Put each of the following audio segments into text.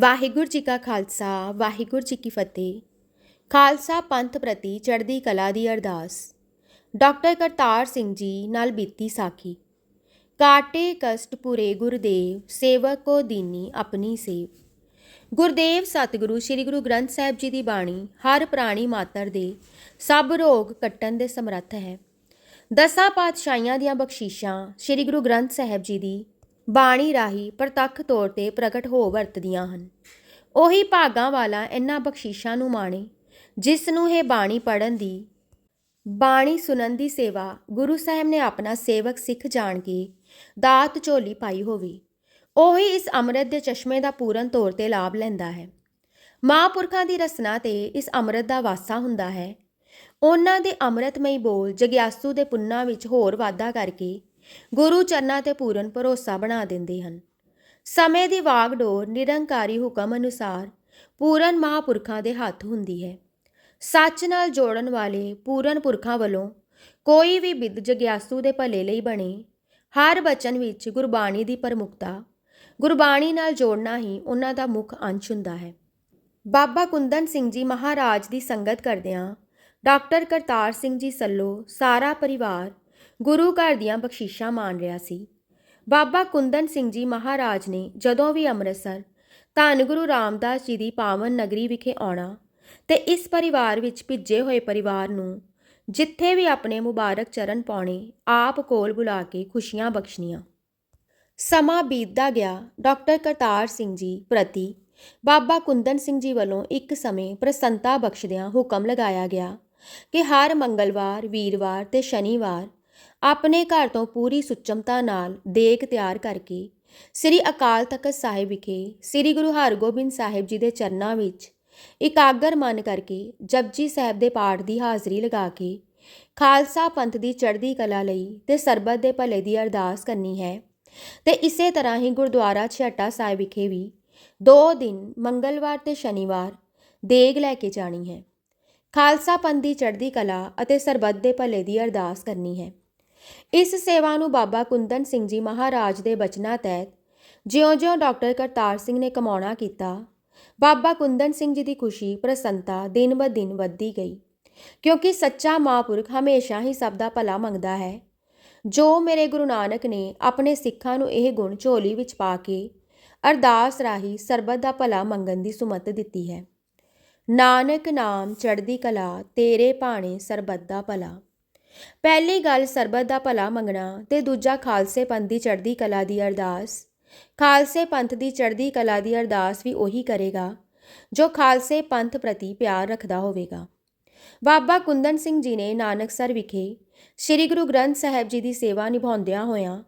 ਵਾਹਿਗੁਰੂ ਜੀ ਕਾ ਖਾਲਸਾ, ਵਾਹਿਗੁਰੂ ਜੀ ਕੀ ਫਤਿਹ। ਖਾਲਸਾ ਪੰਥ ਪ੍ਰਤੀ ਚੜ੍ਹਦੀ ਕਲਾ ਦੀ ਅਰਦਾਸ। ਡਾਕਟਰ ਕਰਤਾਰ ਸਿੰਘ ਜੀ ਨਾਲ ਬੀਤੀ ਸਾਖੀ। ਕਾਟੇ ਕਸ਼ਟ ਪੁਰੇ ਗੁਰਦੇਵ, ਸੇਵਕ ਕੋ ਦੀਨੀ ਆਪਣੀ ਸੇਵ। ਗੁਰਦੇਵ ਸਤਿਗੁਰੂ, ਸ੍ਰੀ ਗੁਰੂ ਗ੍ਰੰਥ ਸਾਹਿਬ ਜੀ ਦੀ ਬਾਣੀ, ਹਰ ਪ੍ਰਾਣੀ ਮਾਤਰ ਦੇ, ਸਭ ਰੋਗ ਕੱਟਣ ਦੇ ਸਮਰੱਥ ਹੈ। ਦਸਾਂ ਪਾਤਸ਼ਾਹੀਆਂ ਦੀਆਂ ਬਖਸ਼ਿਸ਼ਾਂ, ਸ੍ਰੀ ਗੁਰੂ ਗ੍ਰੰਥ ਸਾਹਿਬ ਜੀ ਦੀ ਬਾਣੀ ਰਾਹੀਂ ਪ੍ਰਤੱਖ ਤੌਰ ਤੇ ਪ੍ਰਗਟ ਹੋ ਵਰਤਦੀਆਂ ਹਨ। ਉਹੀ ਭਾਗਾਂ ਵਾਲਾ ਇਹਨਾਂ ਬਖਸ਼ਿਸ਼ਾਂ ਨੂੰ ਮਾਣੇ, ਜਿਸ ਨੂੰ ਇਹ ਬਾਣੀ ਪੜਨ ਦੀ, ਬਾਣੀ ਸੁਣਨ ਦੀ ਸੇਵਾ ਗੁਰੂ ਸਾਹਿਬ ਨੇ ਆਪਣਾ ਸੇਵਕ ਸਿੱਖ ਜਾਣ ਕੇ ਦਾਤ ਝੋਲੀ ਪਾਈ ਹੋਵੇ। ਉਹੀ ਇਸ ਅੰਮ੍ਰਿਤ ਦੇ ਚਸ਼ਮੇ ਦਾ ਪੂਰਨ ਤੌਰ ਤੇ ਲਾਭ ਲੈਂਦਾ ਹੈ। ਮਹਾਂਪੁਰਖਾਂ ਦੀ ਰਸਨਾ ਤੇ ਇਸ ਅੰਮ੍ਰਿਤ ਦਾ ਵਾਸਾ ਹੁੰਦਾ ਹੈ। ਉਹਨਾਂ ਦੇ ਅੰਮ੍ਰਿਤਮਈ ਬੋਲ ਜਗਿਆਸੂ ਦੇ ਪੁੰਨਾਂ ਵਿੱਚ ਹੋਰ ਵਾਧਾ ਕਰਕੇ ਗੁਰੂ ਚਰਨਾਂ ਤੇ ਪੂਰਨ ਭਰੋਸਾ ਬਣਾ ਦਿੰਦੇ ਹਨ। ਸਮੇਂ ਦੀ ਵਾਗਡੋਰ ਨਿਰੰਕਾਰੀ ਹੁਕਮ ਅਨੁਸਾਰ ਪੂਰਨ ਮਹਾਂਪੁਰਖਾਂ ਦੇ ਹੱਥ ਹੁੰਦੀ ਹੈ। ਸੱਚ ਨਾਲ ਜੋੜਨ ਵਾਲੇ ਪੂਰਨ ਪੁਰਖਾਂ ਵੱਲੋਂ ਕੋਈ ਵੀ ਬਿੱਦ ਜਗਿਆਸੂ ਦੇ ਭਲੇ ਲਈ ਬਣੇ, ਹਰ ਬਚਨ ਵਿੱਚ ਗੁਰਬਾਣੀ ਦੀ ਪ੍ਰਮੁਖਤਾ, ਗੁਰਬਾਣੀ ਨਾਲ ਜੋੜਨਾ ਹੀ ਉਹਨਾਂ ਦਾ ਮੁੱਖ ਅੰਸ਼ ਹੁੰਦਾ ਹੈ। ਬਾਬਾ ਕੁੰਦਨ ਸਿੰਘ ਜੀ ਮਹਾਰਾਜ ਦੀ ਸੰਗਤ ਕਰਦਿਆਂ ਡਾਕਟਰ ਕਰਤਾਰ ਸਿੰਘ ਜੀ ਸੱਲੋ, ਸਾਰਾ ਪਰਿਵਾਰ ਗੁਰੂ ਘਰ ਦੀਆਂ ਬਖਸ਼ਿਸ਼ਾਂ ਮਾਣ ਰਿਹਾ ਸੀ। ਬਾਬਾ ਕੁੰਦਨ ਸਿੰਘ ਜੀ ਮਹਾਰਾਜ ਨੇ ਜਦੋਂ ਵੀ ਅੰਮ੍ਰਿਤਸਰ ਧੰਨ ਗੁਰੂ ਰਾਮਦਾਸ ਜੀ ਦੀ ਪਾਵਨ ਨਗਰੀ ਵਿਖੇ ਆਉਣਾ ਤੇ ਇਸ ਪਰਿਵਾਰ ਵਿੱਚ ਭਿੱਜੇ ਹੋਏ ਪਰਿਵਾਰ ਨੂੰ ਜਿੱਥੇ ਵੀ ਆਪਣੇ ਮੁਬਾਰਕ ਚਰਨ ਪਾਉਣੇ, ਆਪ ਕੋਲ ਬੁਲਾ ਕੇ ਖੁਸ਼ੀਆਂ ਬਖਸ਼ਣੀਆਂ। ਸਮਾਂ ਬੀਤਦਾ ਗਿਆ। ਡਾਕਟਰ ਕਰਤਾਰ ਸਿੰਘ ਜੀ ਪ੍ਰਤੀ ਬਾਬਾ ਕੁੰਦਨ ਸਿੰਘ ਜੀ ਵੱਲੋਂ ਇੱਕ ਸਮੇਂ ਪ੍ਰਸੰਤਾ ਬਖਸ਼ਦਿਆਂ ਹੁਕਮ ਲਗਾਇਆ ਗਿਆ ਕਿ ਹਰ ਮੰਗਲਵਾਰ, ਵੀਰਵਾਰ ਤੇ ਸ਼ਨੀਵਾਰ ਆਪਣੇ ਘਰ ਤੋਂ ਪੂਰੀ ਸੁਚਮਤਾ ਨਾਲ ਦੇਗ ਤਿਆਰ ਕਰਕੇ ਸ੍ਰੀ ਅਕਾਲ ਤਖਤ ਸਾਹਿਬ ਵਿਖੇ ਸ੍ਰੀ ਗੁਰੂ ਹਰਗੋਬਿੰਦ ਸਾਹਿਬ ਜੀ ਦੇ ਚਰਨਾਂ ਵਿੱਚ ਇਕਾਗਰ ਮਨ ਕਰਕੇ ਜਪਜੀ ਸਾਹਿਬ ਦੇ ਪਾਠ ਦੀ ਹਾਜ਼ਰੀ ਲਗਾ ਕੇ ਖਾਲਸਾ ਪੰਥ ਦੀ ਚੜ੍ਹਦੀ ਕਲਾ ਲਈ ਤੇ ਸਰਬੱਤ ਦੇ ਭਲੇ ਦੀ ਅਰਦਾਸ ਕਰਨੀ ਹੈ। ਤੇ ਇਸੇ ਤਰ੍ਹਾਂ ਹੀ ਗੁਰਦੁਆਰਾ ਛਿਆਟਾ ਸਾਹਿਬ ਵਿਖੇ ਵੀ ਦੋ ਦਿਨ, ਮੰਗਲਵਾਰ ਤੇ ਸ਼ਨੀਵਾਰ, ਦੇਗ ਲੈ ਕੇ ਜਾਣੀ ਹੈ। ਖਾਲਸਾ ਪੰਥ ਦੀ ਚੜ੍ਹਦੀ ਕਲਾ ਅਤੇ ਸਰਬੱਤ ਦੇ ਭਲੇ ਦੀ ਅਰਦਾਸ ਕਰਨੀ ਹੈ। ਇਸ ਸੇਵਾ ਨੂੰ ਬਾਬਾ ਕੁੰਦਨ ਸਿੰਘ ਜੀ ਮਹਾਰਾਜ ਦੇ ਬਚਨਾਂ ਤਹਿਤ ਜਿਉਂ-ਜਿਉਂ ਡਾਕਟਰ ਕਰਤਾਰ ਸਿੰਘ ਨੇ ਕਮਾਉਣਾ ਕੀਤਾ, ਬਾਬਾ ਕੁੰਦਨ ਸਿੰਘ ਜੀ ਦੀ ਖੁਸ਼ੀ, ਪ੍ਰਸੰਨਤਾ ਦਿਨ ਬ ਦਿਨ ਵੱਧਦੀ ਗਈ। ਕਿਉਂਕਿ ਸੱਚਾ ਮਹਾਂਪੁਰਖ ਹਮੇਸ਼ਾ ਹੀ ਸਭ ਦਾ ਭਲਾ ਮੰਗਦਾ ਹੈ। ਜੋ ਮੇਰੇ ਗੁਰੂ ਨਾਨਕ ਨੇ ਆਪਣੇ ਸਿੱਖਾਂ ਨੂੰ ਇਹ ਗੁਣ ਝੋਲੀ ਵਿੱਚ ਪਾ ਕੇ ਅਰਦਾਸ ਰਾਹੀਂ ਸਰਬੱਤ ਦਾ ਭਲਾ ਮੰਗਣ ਦੀ ਸੁਮਤ ਦਿੱਤੀ ਹੈ। ਨਾਨਕ ਨਾਮ ਚੜ੍ਹਦੀ ਕਲਾ, ਤੇਰੇ ਭਾਣੇ ਸਰਬੱਤ ਦਾ ਭਲਾ। ਪਹਿਲੀ ਗੱਲ ਸਰਬਤ ਦਾ ਭਲਾ ਮੰਗਣਾ ਤੇ ਦੂਜਾ ਖਾਲਸੇ ਪੰਥ ਦੀ ਚੜ੍ਹਦੀ ਕਲਾ ਦੀ ਅਰਦਾਸ। ਖਾਲਸੇ ਪੰਥ ਦੀ ਚੜ੍ਹਦੀ ਕਲਾ ਦੀ ਅਰਦਾਸ ਵੀ ਉਹੀ ਕਰੇਗਾ, ਜੋ ਖਾਲਸੇ ਪੰਥ ਪ੍ਰਤੀ ਪਿਆਰ ਰੱਖਦਾ ਹੋਵੇਗਾ। ਬਾਬਾ ਕੁੰਦਨ ਸਿੰਘ ਜੀ ਨੇ ਨਾਨਕਸਰ ਵਿਖੇ ਸ੍ਰੀ ਗੁਰੂ ਗ੍ਰੰਥ ਸਾਹਿਬ ਜੀ ਦੀ ਸੇਵਾ ਨਿਭਾਉਂਦਿਆਂ ਹੋਇਆਂ,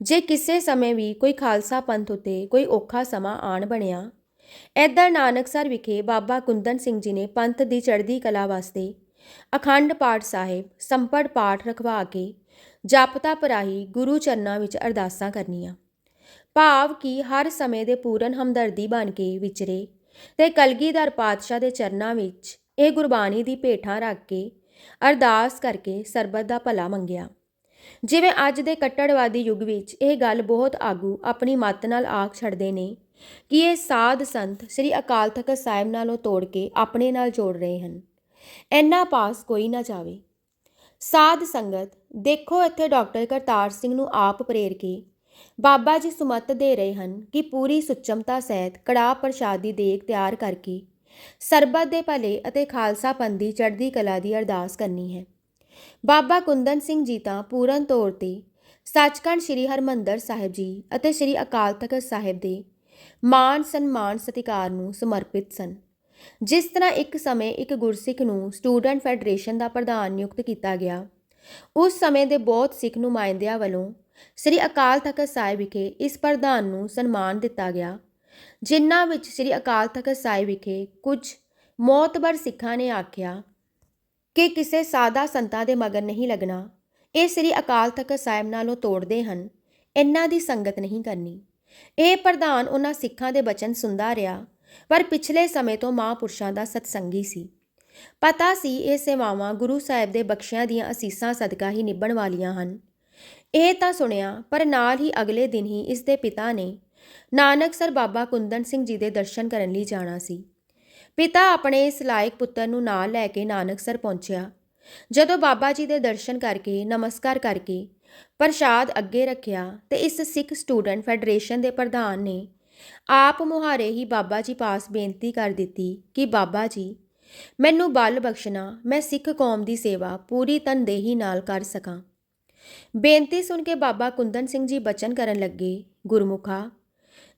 ਜੇ ਕਿਸੇ ਸਮੇਂ ਵੀ ਕੋਈ ਖਾਲਸਾ ਪੰਥ ਉਤੇ ਕੋਈ ਔਖਾ ਸਮਾਂ ਆਣ ਬਣਿਆ ਐਦਰ ਨਾਨਕਸਰ ਵਿਖੇ ਬਾਬਾ ਕੁੰਦਨ ਸਿੰਘ ਜੀ ਨੇ ਪੰਥ ਦੀ ਚੜ੍ਹਦੀ ਕਲਾ ਵਾਸਤੇ ਅਖੰਡ ਪਾਠ ਸਾਹਿਬ, ਸੰਪੜ ਪਾਠ ਰਖਵਾ ਕੇ ਜਪਤਾ ਪਰਾਹੀ ਗੁਰੂ ਚਰਨਾਂ ਵਿੱਚ ਅਰਦਾਸਾਂ ਕਰਨੀਆਂ। ਭਾਵ ਕਿ ਹਰ ਸਮੇਂ ਦੇ ਪੂਰਨ ਹਮਦਰਦੀ ਬਣ ਕੇ ਵਿਚਰੇ ਤੇ ਕਲਗੀਧਰ ਪਾਤਸ਼ਾਹ ਦੇ ਚਰਨਾਂ ਵਿੱਚ ਇਹ ਗੁਰਬਾਣੀ ਦੀ ਭੇਟਾਂ ਰੱਖ ਕੇ ਅਰਦਾਸ ਕਰਕੇ ਸਰਬਤ ਦਾ ਭਲਾ ਮੰਗਿਆ। ਜਿਵੇਂ ਅੱਜ ਦੇ ਕੱਟੜਵਾਦੀ ਯੁੱਗ ਵਿੱਚ ਇਹ ਗੱਲ ਬਹੁਤ ਆਗੂ ਆਪਣੀ ਮੱਤ ਨਾਲ ਆਖ ਛੱਡਦੇ ਨੇ ਕਿ ਇਹ ਸਾਧ ਸੰਤ ਸ੍ਰੀ ਅਕਾਲ ਤਖਤ ਸਾਹਿਬ ਨਾਲੋਂ ਤੋੜ ਕੇ ਆਪਣੇ ਨਾਲ ਜੋੜ ਰਹੇ ਹਨ। ਇੰਨਾ ਪਾਸ ਕੋਈ ਨਾ ਜਾਵੇ। ਸਾਧ ਸੰਗਤ, ਦੇਖੋ ਇੱਥੇ ਡਾਕਟਰ ਕਰਤਾਰ ਸਿੰਘ ਨੂੰ ਆਪ ਪ੍ਰੇਰ ਕੇ। ਬਾਬਾ ਜੀ ਸੁਮਤ ਦੇ ਰਹੇ ਹਨ ਕਿ ਪੂਰੀ ਸੁਚਮਤਾ ਸਹਿਤ ਕੜਾਹ ਪ੍ਰਸ਼ਾਦ ਦੀ ਦੇਗ ਤਿਆਰ ਕਰਕੇ ਸਰਬਤ ਦੇ ਭਲੇ ਅਤੇ ਖਾਲਸਾ ਪੰਥ ਦੀ ਚੜ੍ਹਦੀ ਕਲਾ ਦੀ ਅਰਦਾਸ ਕਰਨੀ ਹੈ। ਬਾਬਾ ਕੁੰਦਨ ਸਿੰਘ ਜੀ ਤਾਂ ਪੂਰਨ ਤੌਰ ਤੇ ਸੱਚਖੰਡ ਸ੍ਰੀ ਹਰਮੰਦਰ ਸਾਹਿਬ ਜੀ ਅਤੇ ਸ੍ਰੀ ਅਕਾਲ ਤਖਤ ਸਾਹਿਬ ਦੇ ਮਾਨ ਸਨਮਾਨ ਸਤਿਕਾਰ ਨੂੰ ਸਮਰਪਿਤ ਸਨ। ਜਿਸ ਤਰ੍ਹਾਂ ਇੱਕ ਸਮੇਂ ਇੱਕ ਗੁਰਸਿੱਖ ਨੂੰ ਸਟੂਡੈਂਟ ਫੈਡਰੇਸ਼ਨ ਦਾ ਪ੍ਰਧਾਨ ਨਿਯੁਕਤ ਕੀਤਾ ਗਿਆ, ਉਸ ਸਮੇਂ ਦੇ ਬਹੁਤ ਸਿੱਖ ਨੁਮਾਇੰਦਿਆਂ ਵੱਲੋਂ ਸ੍ਰੀ ਅਕਾਲ ਤਖਤ ਸਾਹਿਬ ਵਿਖੇ ਇਸ ਪ੍ਰਧਾਨ ਨੂੰ ਸਨਮਾਨ ਦਿੱਤਾ ਗਿਆ, ਜਿਨ੍ਹਾਂ ਵਿੱਚ ਸ੍ਰੀ ਅਕਾਲ ਤਖਤ ਸਾਹਿਬ ਵਿਖੇ ਕੁਝ ਮੌਤਬਰ ਸਿੱਖਾਂ ਨੇ ਆਖਿਆ ਕਿ ਕਿਸੇ ਸਾਦਾ ਸੰਤਾਂ ਦੇ ਮਗਰ ਨਹੀਂ ਲੱਗਣਾ, ਇਹ ਸ੍ਰੀ ਅਕਾਲ ਤਖਤ ਸਾਹਿਬ ਨਾਲੋਂ ਤੋੜਦੇ ਹਨ, ਇਹਨਾਂ ਦੀ ਸੰਗਤ ਨਹੀਂ ਕਰਨੀ। ਇਹ ਪ੍ਰਧਾਨ ਉਹਨਾਂ ਸਿੱਖਾਂ ਦੇ ਬਚਨ ਸੁਣਦਾ ਰਿਹਾ ਪਰ ਪਿਛਲੇ ਸਮੇਂ ਤੋਂ ਮਹਾਂਪੁਰਸ਼ਾਂ ਦਾ ਸਤਸੰਗੀ ਸੀ। ਪਤਾ ਸੀ ਇਹ ਸੇਵਾਵਾਂ ਗੁਰੂ ਸਾਹਿਬ ਦੇ ਬਖਸ਼ਿਆਂ ਦੀਆਂ ਅਸੀਸਾਂ ਸਦਕਾ ਹੀ ਨਿਭਣ ਵਾਲੀਆਂ ਹਨ। ਇਹ ਤਾਂ ਸੁਣਿਆ, ਪਰ ਨਾਲ ਹੀ ਅਗਲੇ ਦਿਨ ਹੀ ਇਸ ਦੇ ਪਿਤਾ ਨੇ ਨਾਨਕਸਰ ਬਾਬਾ ਕੁੰਦਨ ਸਿੰਘ ਜੀ ਦੇ ਦਰਸ਼ਨ ਕਰਨ ਲਈ ਜਾਣਾ ਸੀ। ਪਿਤਾ ਆਪਣੇ ਇਸ ਲਾਇਕ ਪੁੱਤਰ ਨੂੰ ਨਾਲ ਲੈ ਕੇ ਨਾਨਕਸਰ ਪਹੁੰਚਿਆ। ਜਦੋਂ ਬਾਬਾ ਜੀ ਦੇ ਦਰਸ਼ਨ ਕਰਕੇ, ਨਮਸਕਾਰ ਕਰਕੇ ਪ੍ਰਸ਼ਾਦ ਅੱਗੇ ਰੱਖਿਆ ਤੇ ਇਸ ਸਿੱਖ ਸਟੂਡੈਂਟ ਫੈਡਰੇਸ਼ਨ ਦੇ ਪ੍ਰਧਾਨ ਨੇ ਆਪ ਮੁਹਾਰੇ ਹੀ ਬਾਬਾ ਜੀ ਪਾਸ ਬੇਨਤੀ ਕਰ ਦਿੱਤੀ ਕਿ ਬਾਬਾ ਜੀ, ਮੈਨੂੰ ਬਲ ਬਖਸ਼ਣਾ, ਮੈਂ ਸਿੱਖ ਕੌਮ ਦੀ ਸੇਵਾ ਪੂਰੀ ਤਨਦੇਹੀ ਨਾਲ ਕਰ ਸਕਾਂ। ਬੇਨਤੀ ਸੁਣ ਕੇ ਬਾਬਾ ਕੁੰਦਨ ਸਿੰਘ ਜੀ ਬਚਨ ਕਰਨ ਲੱਗੇ, ਗੁਰਮੁਖਾ,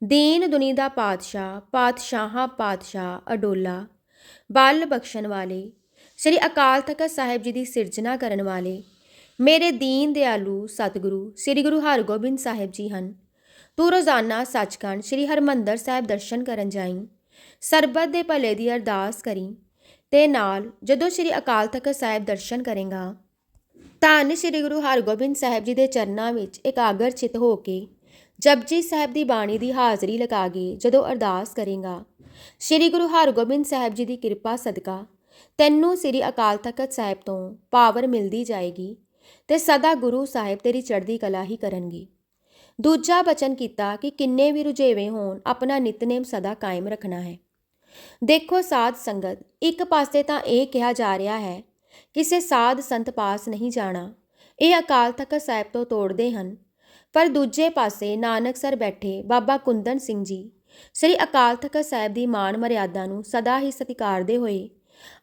ਦੀਨ ਦੁਨੀ ਦਾ ਪਾਤਸ਼ਾਹ, ਪਾਤਸ਼ਾਹਾਂ ਪਾਤਸ਼ਾਹ ਅਡੋਲਾ, ਬਲ ਬਖਸ਼ਣ ਵਾਲੇ, ਸ੍ਰੀ ਅਕਾਲ ਤਖਤ ਸਾਹਿਬ ਜੀ ਦੀ ਸਿਰਜਣਾ ਕਰਨ ਵਾਲੇ, ਮੇਰੇ ਦੀਨ ਦਿਆਲੂ ਸਤਿਗੁਰੂ, ਸ੍ਰੀ ਗੁਰੂ ਹਰਗੋਬਿੰਦ ਸਾਹਿਬ ਜੀ ਹਨ। ਤੂੰ ਰੋਜ਼ਾਨਾ ਸੱਚਖੰਡ ਸ੍ਰੀ ਹਰਮੰਦਰ ਸਾਹਿਬ ਦਰਸ਼ਨ ਕਰਨ ਜਾਈਂ। ਸਰਬਤ ਦੇ ਭਲੇ ਦੀ ਅਰਦਾਸ ਕਰੀਂ। ਤੇ ਨਾਲ ਜਦੋਂ ਸ੍ਰੀ ਅਕਾਲ ਤਖਤ ਸਾਹਿਬ ਦਰਸ਼ਨ ਕਰੇਗਾ, ਧੰਨ ਸ੍ਰੀ ਗੁਰੂ ਹਰਗੋਬਿੰਦ ਸਾਹਿਬ ਜੀ ਦੇ ਚਰਨਾਂ ਵਿੱਚ ਇਕਾਗਰ ਚਿਤ ਹੋ ਕੇ ਜਪਜੀ ਸਾਹਿਬ ਦੀ ਬਾਣੀ ਦੀ ਹਾਜ਼ਰੀ ਲਗਾ ਕੇ ਜਦੋਂ ਅਰਦਾਸ ਕਰੇਗਾ, ਸ੍ਰੀ ਗੁਰੂ ਹਰਗੋਬਿੰਦ ਸਾਹਿਬ ਜੀ ਦੀ ਕਿਰਪਾ ਸਦਕਾ ਤੈਨੂੰ ਸ੍ਰੀ ਅਕਾਲ ਤਖਤ ਸਾਹਿਬ ਤੋਂ ਪਾਵਰ ਮਿਲਦੀ ਜਾਏਗੀ ਤੇ ਸਦਾ ਗੁਰੂ ਸਾਹਿਬ ਤੇਰੀ ਚੜ੍ਹਦੀ ਕਲਾ ਹੀ ਕਰਨਗੇ। ਦੂਜਾ ਬਚਨ ਕੀਤਾ ਕਿ ਕਿੰਨੇ ਵੀ ਰੁਝੇਵੇਂ ਹੋਣ, ਆਪਣਾ ਨਿਤਨੇਮ ਸਦਾ ਕਾਇਮ ਰੱਖਣਾ ਹੈ। ਦੇਖੋ ਸਾਧ ਸੰਗਤ, ਇੱਕ ਪਾਸੇ ਤਾਂ ਇਹ ਕਿਹਾ ਜਾ ਰਿਹਾ ਹੈ, ਕਿਸੇ ਸਾਧ ਸੰਤ ਪਾਸ ਨਹੀਂ ਜਾਣਾ। ਇਹ ਅਕਾਲ ਤਖਤ ਸਾਹਿਬ ਤੋਂ ਤੋੜਦੇ ਹਨ। ਪਰ ਦੂਜੇ ਪਾਸੇ ਨਾਨਕਸਰ ਬੈਠੇ ਬਾਬਾ ਕੁੰਦਨ ਸਿੰਘ ਜੀ, ਸ੍ਰੀ ਅਕਾਲ ਤਖਤ ਸਾਹਿਬ ਦੀ ਮਾਣ ਮਰਿਆਦਾ ਨੂੰ ਸਦਾ ਹੀ ਸਤਿਕਾਰਦੇ ਹੋਏ,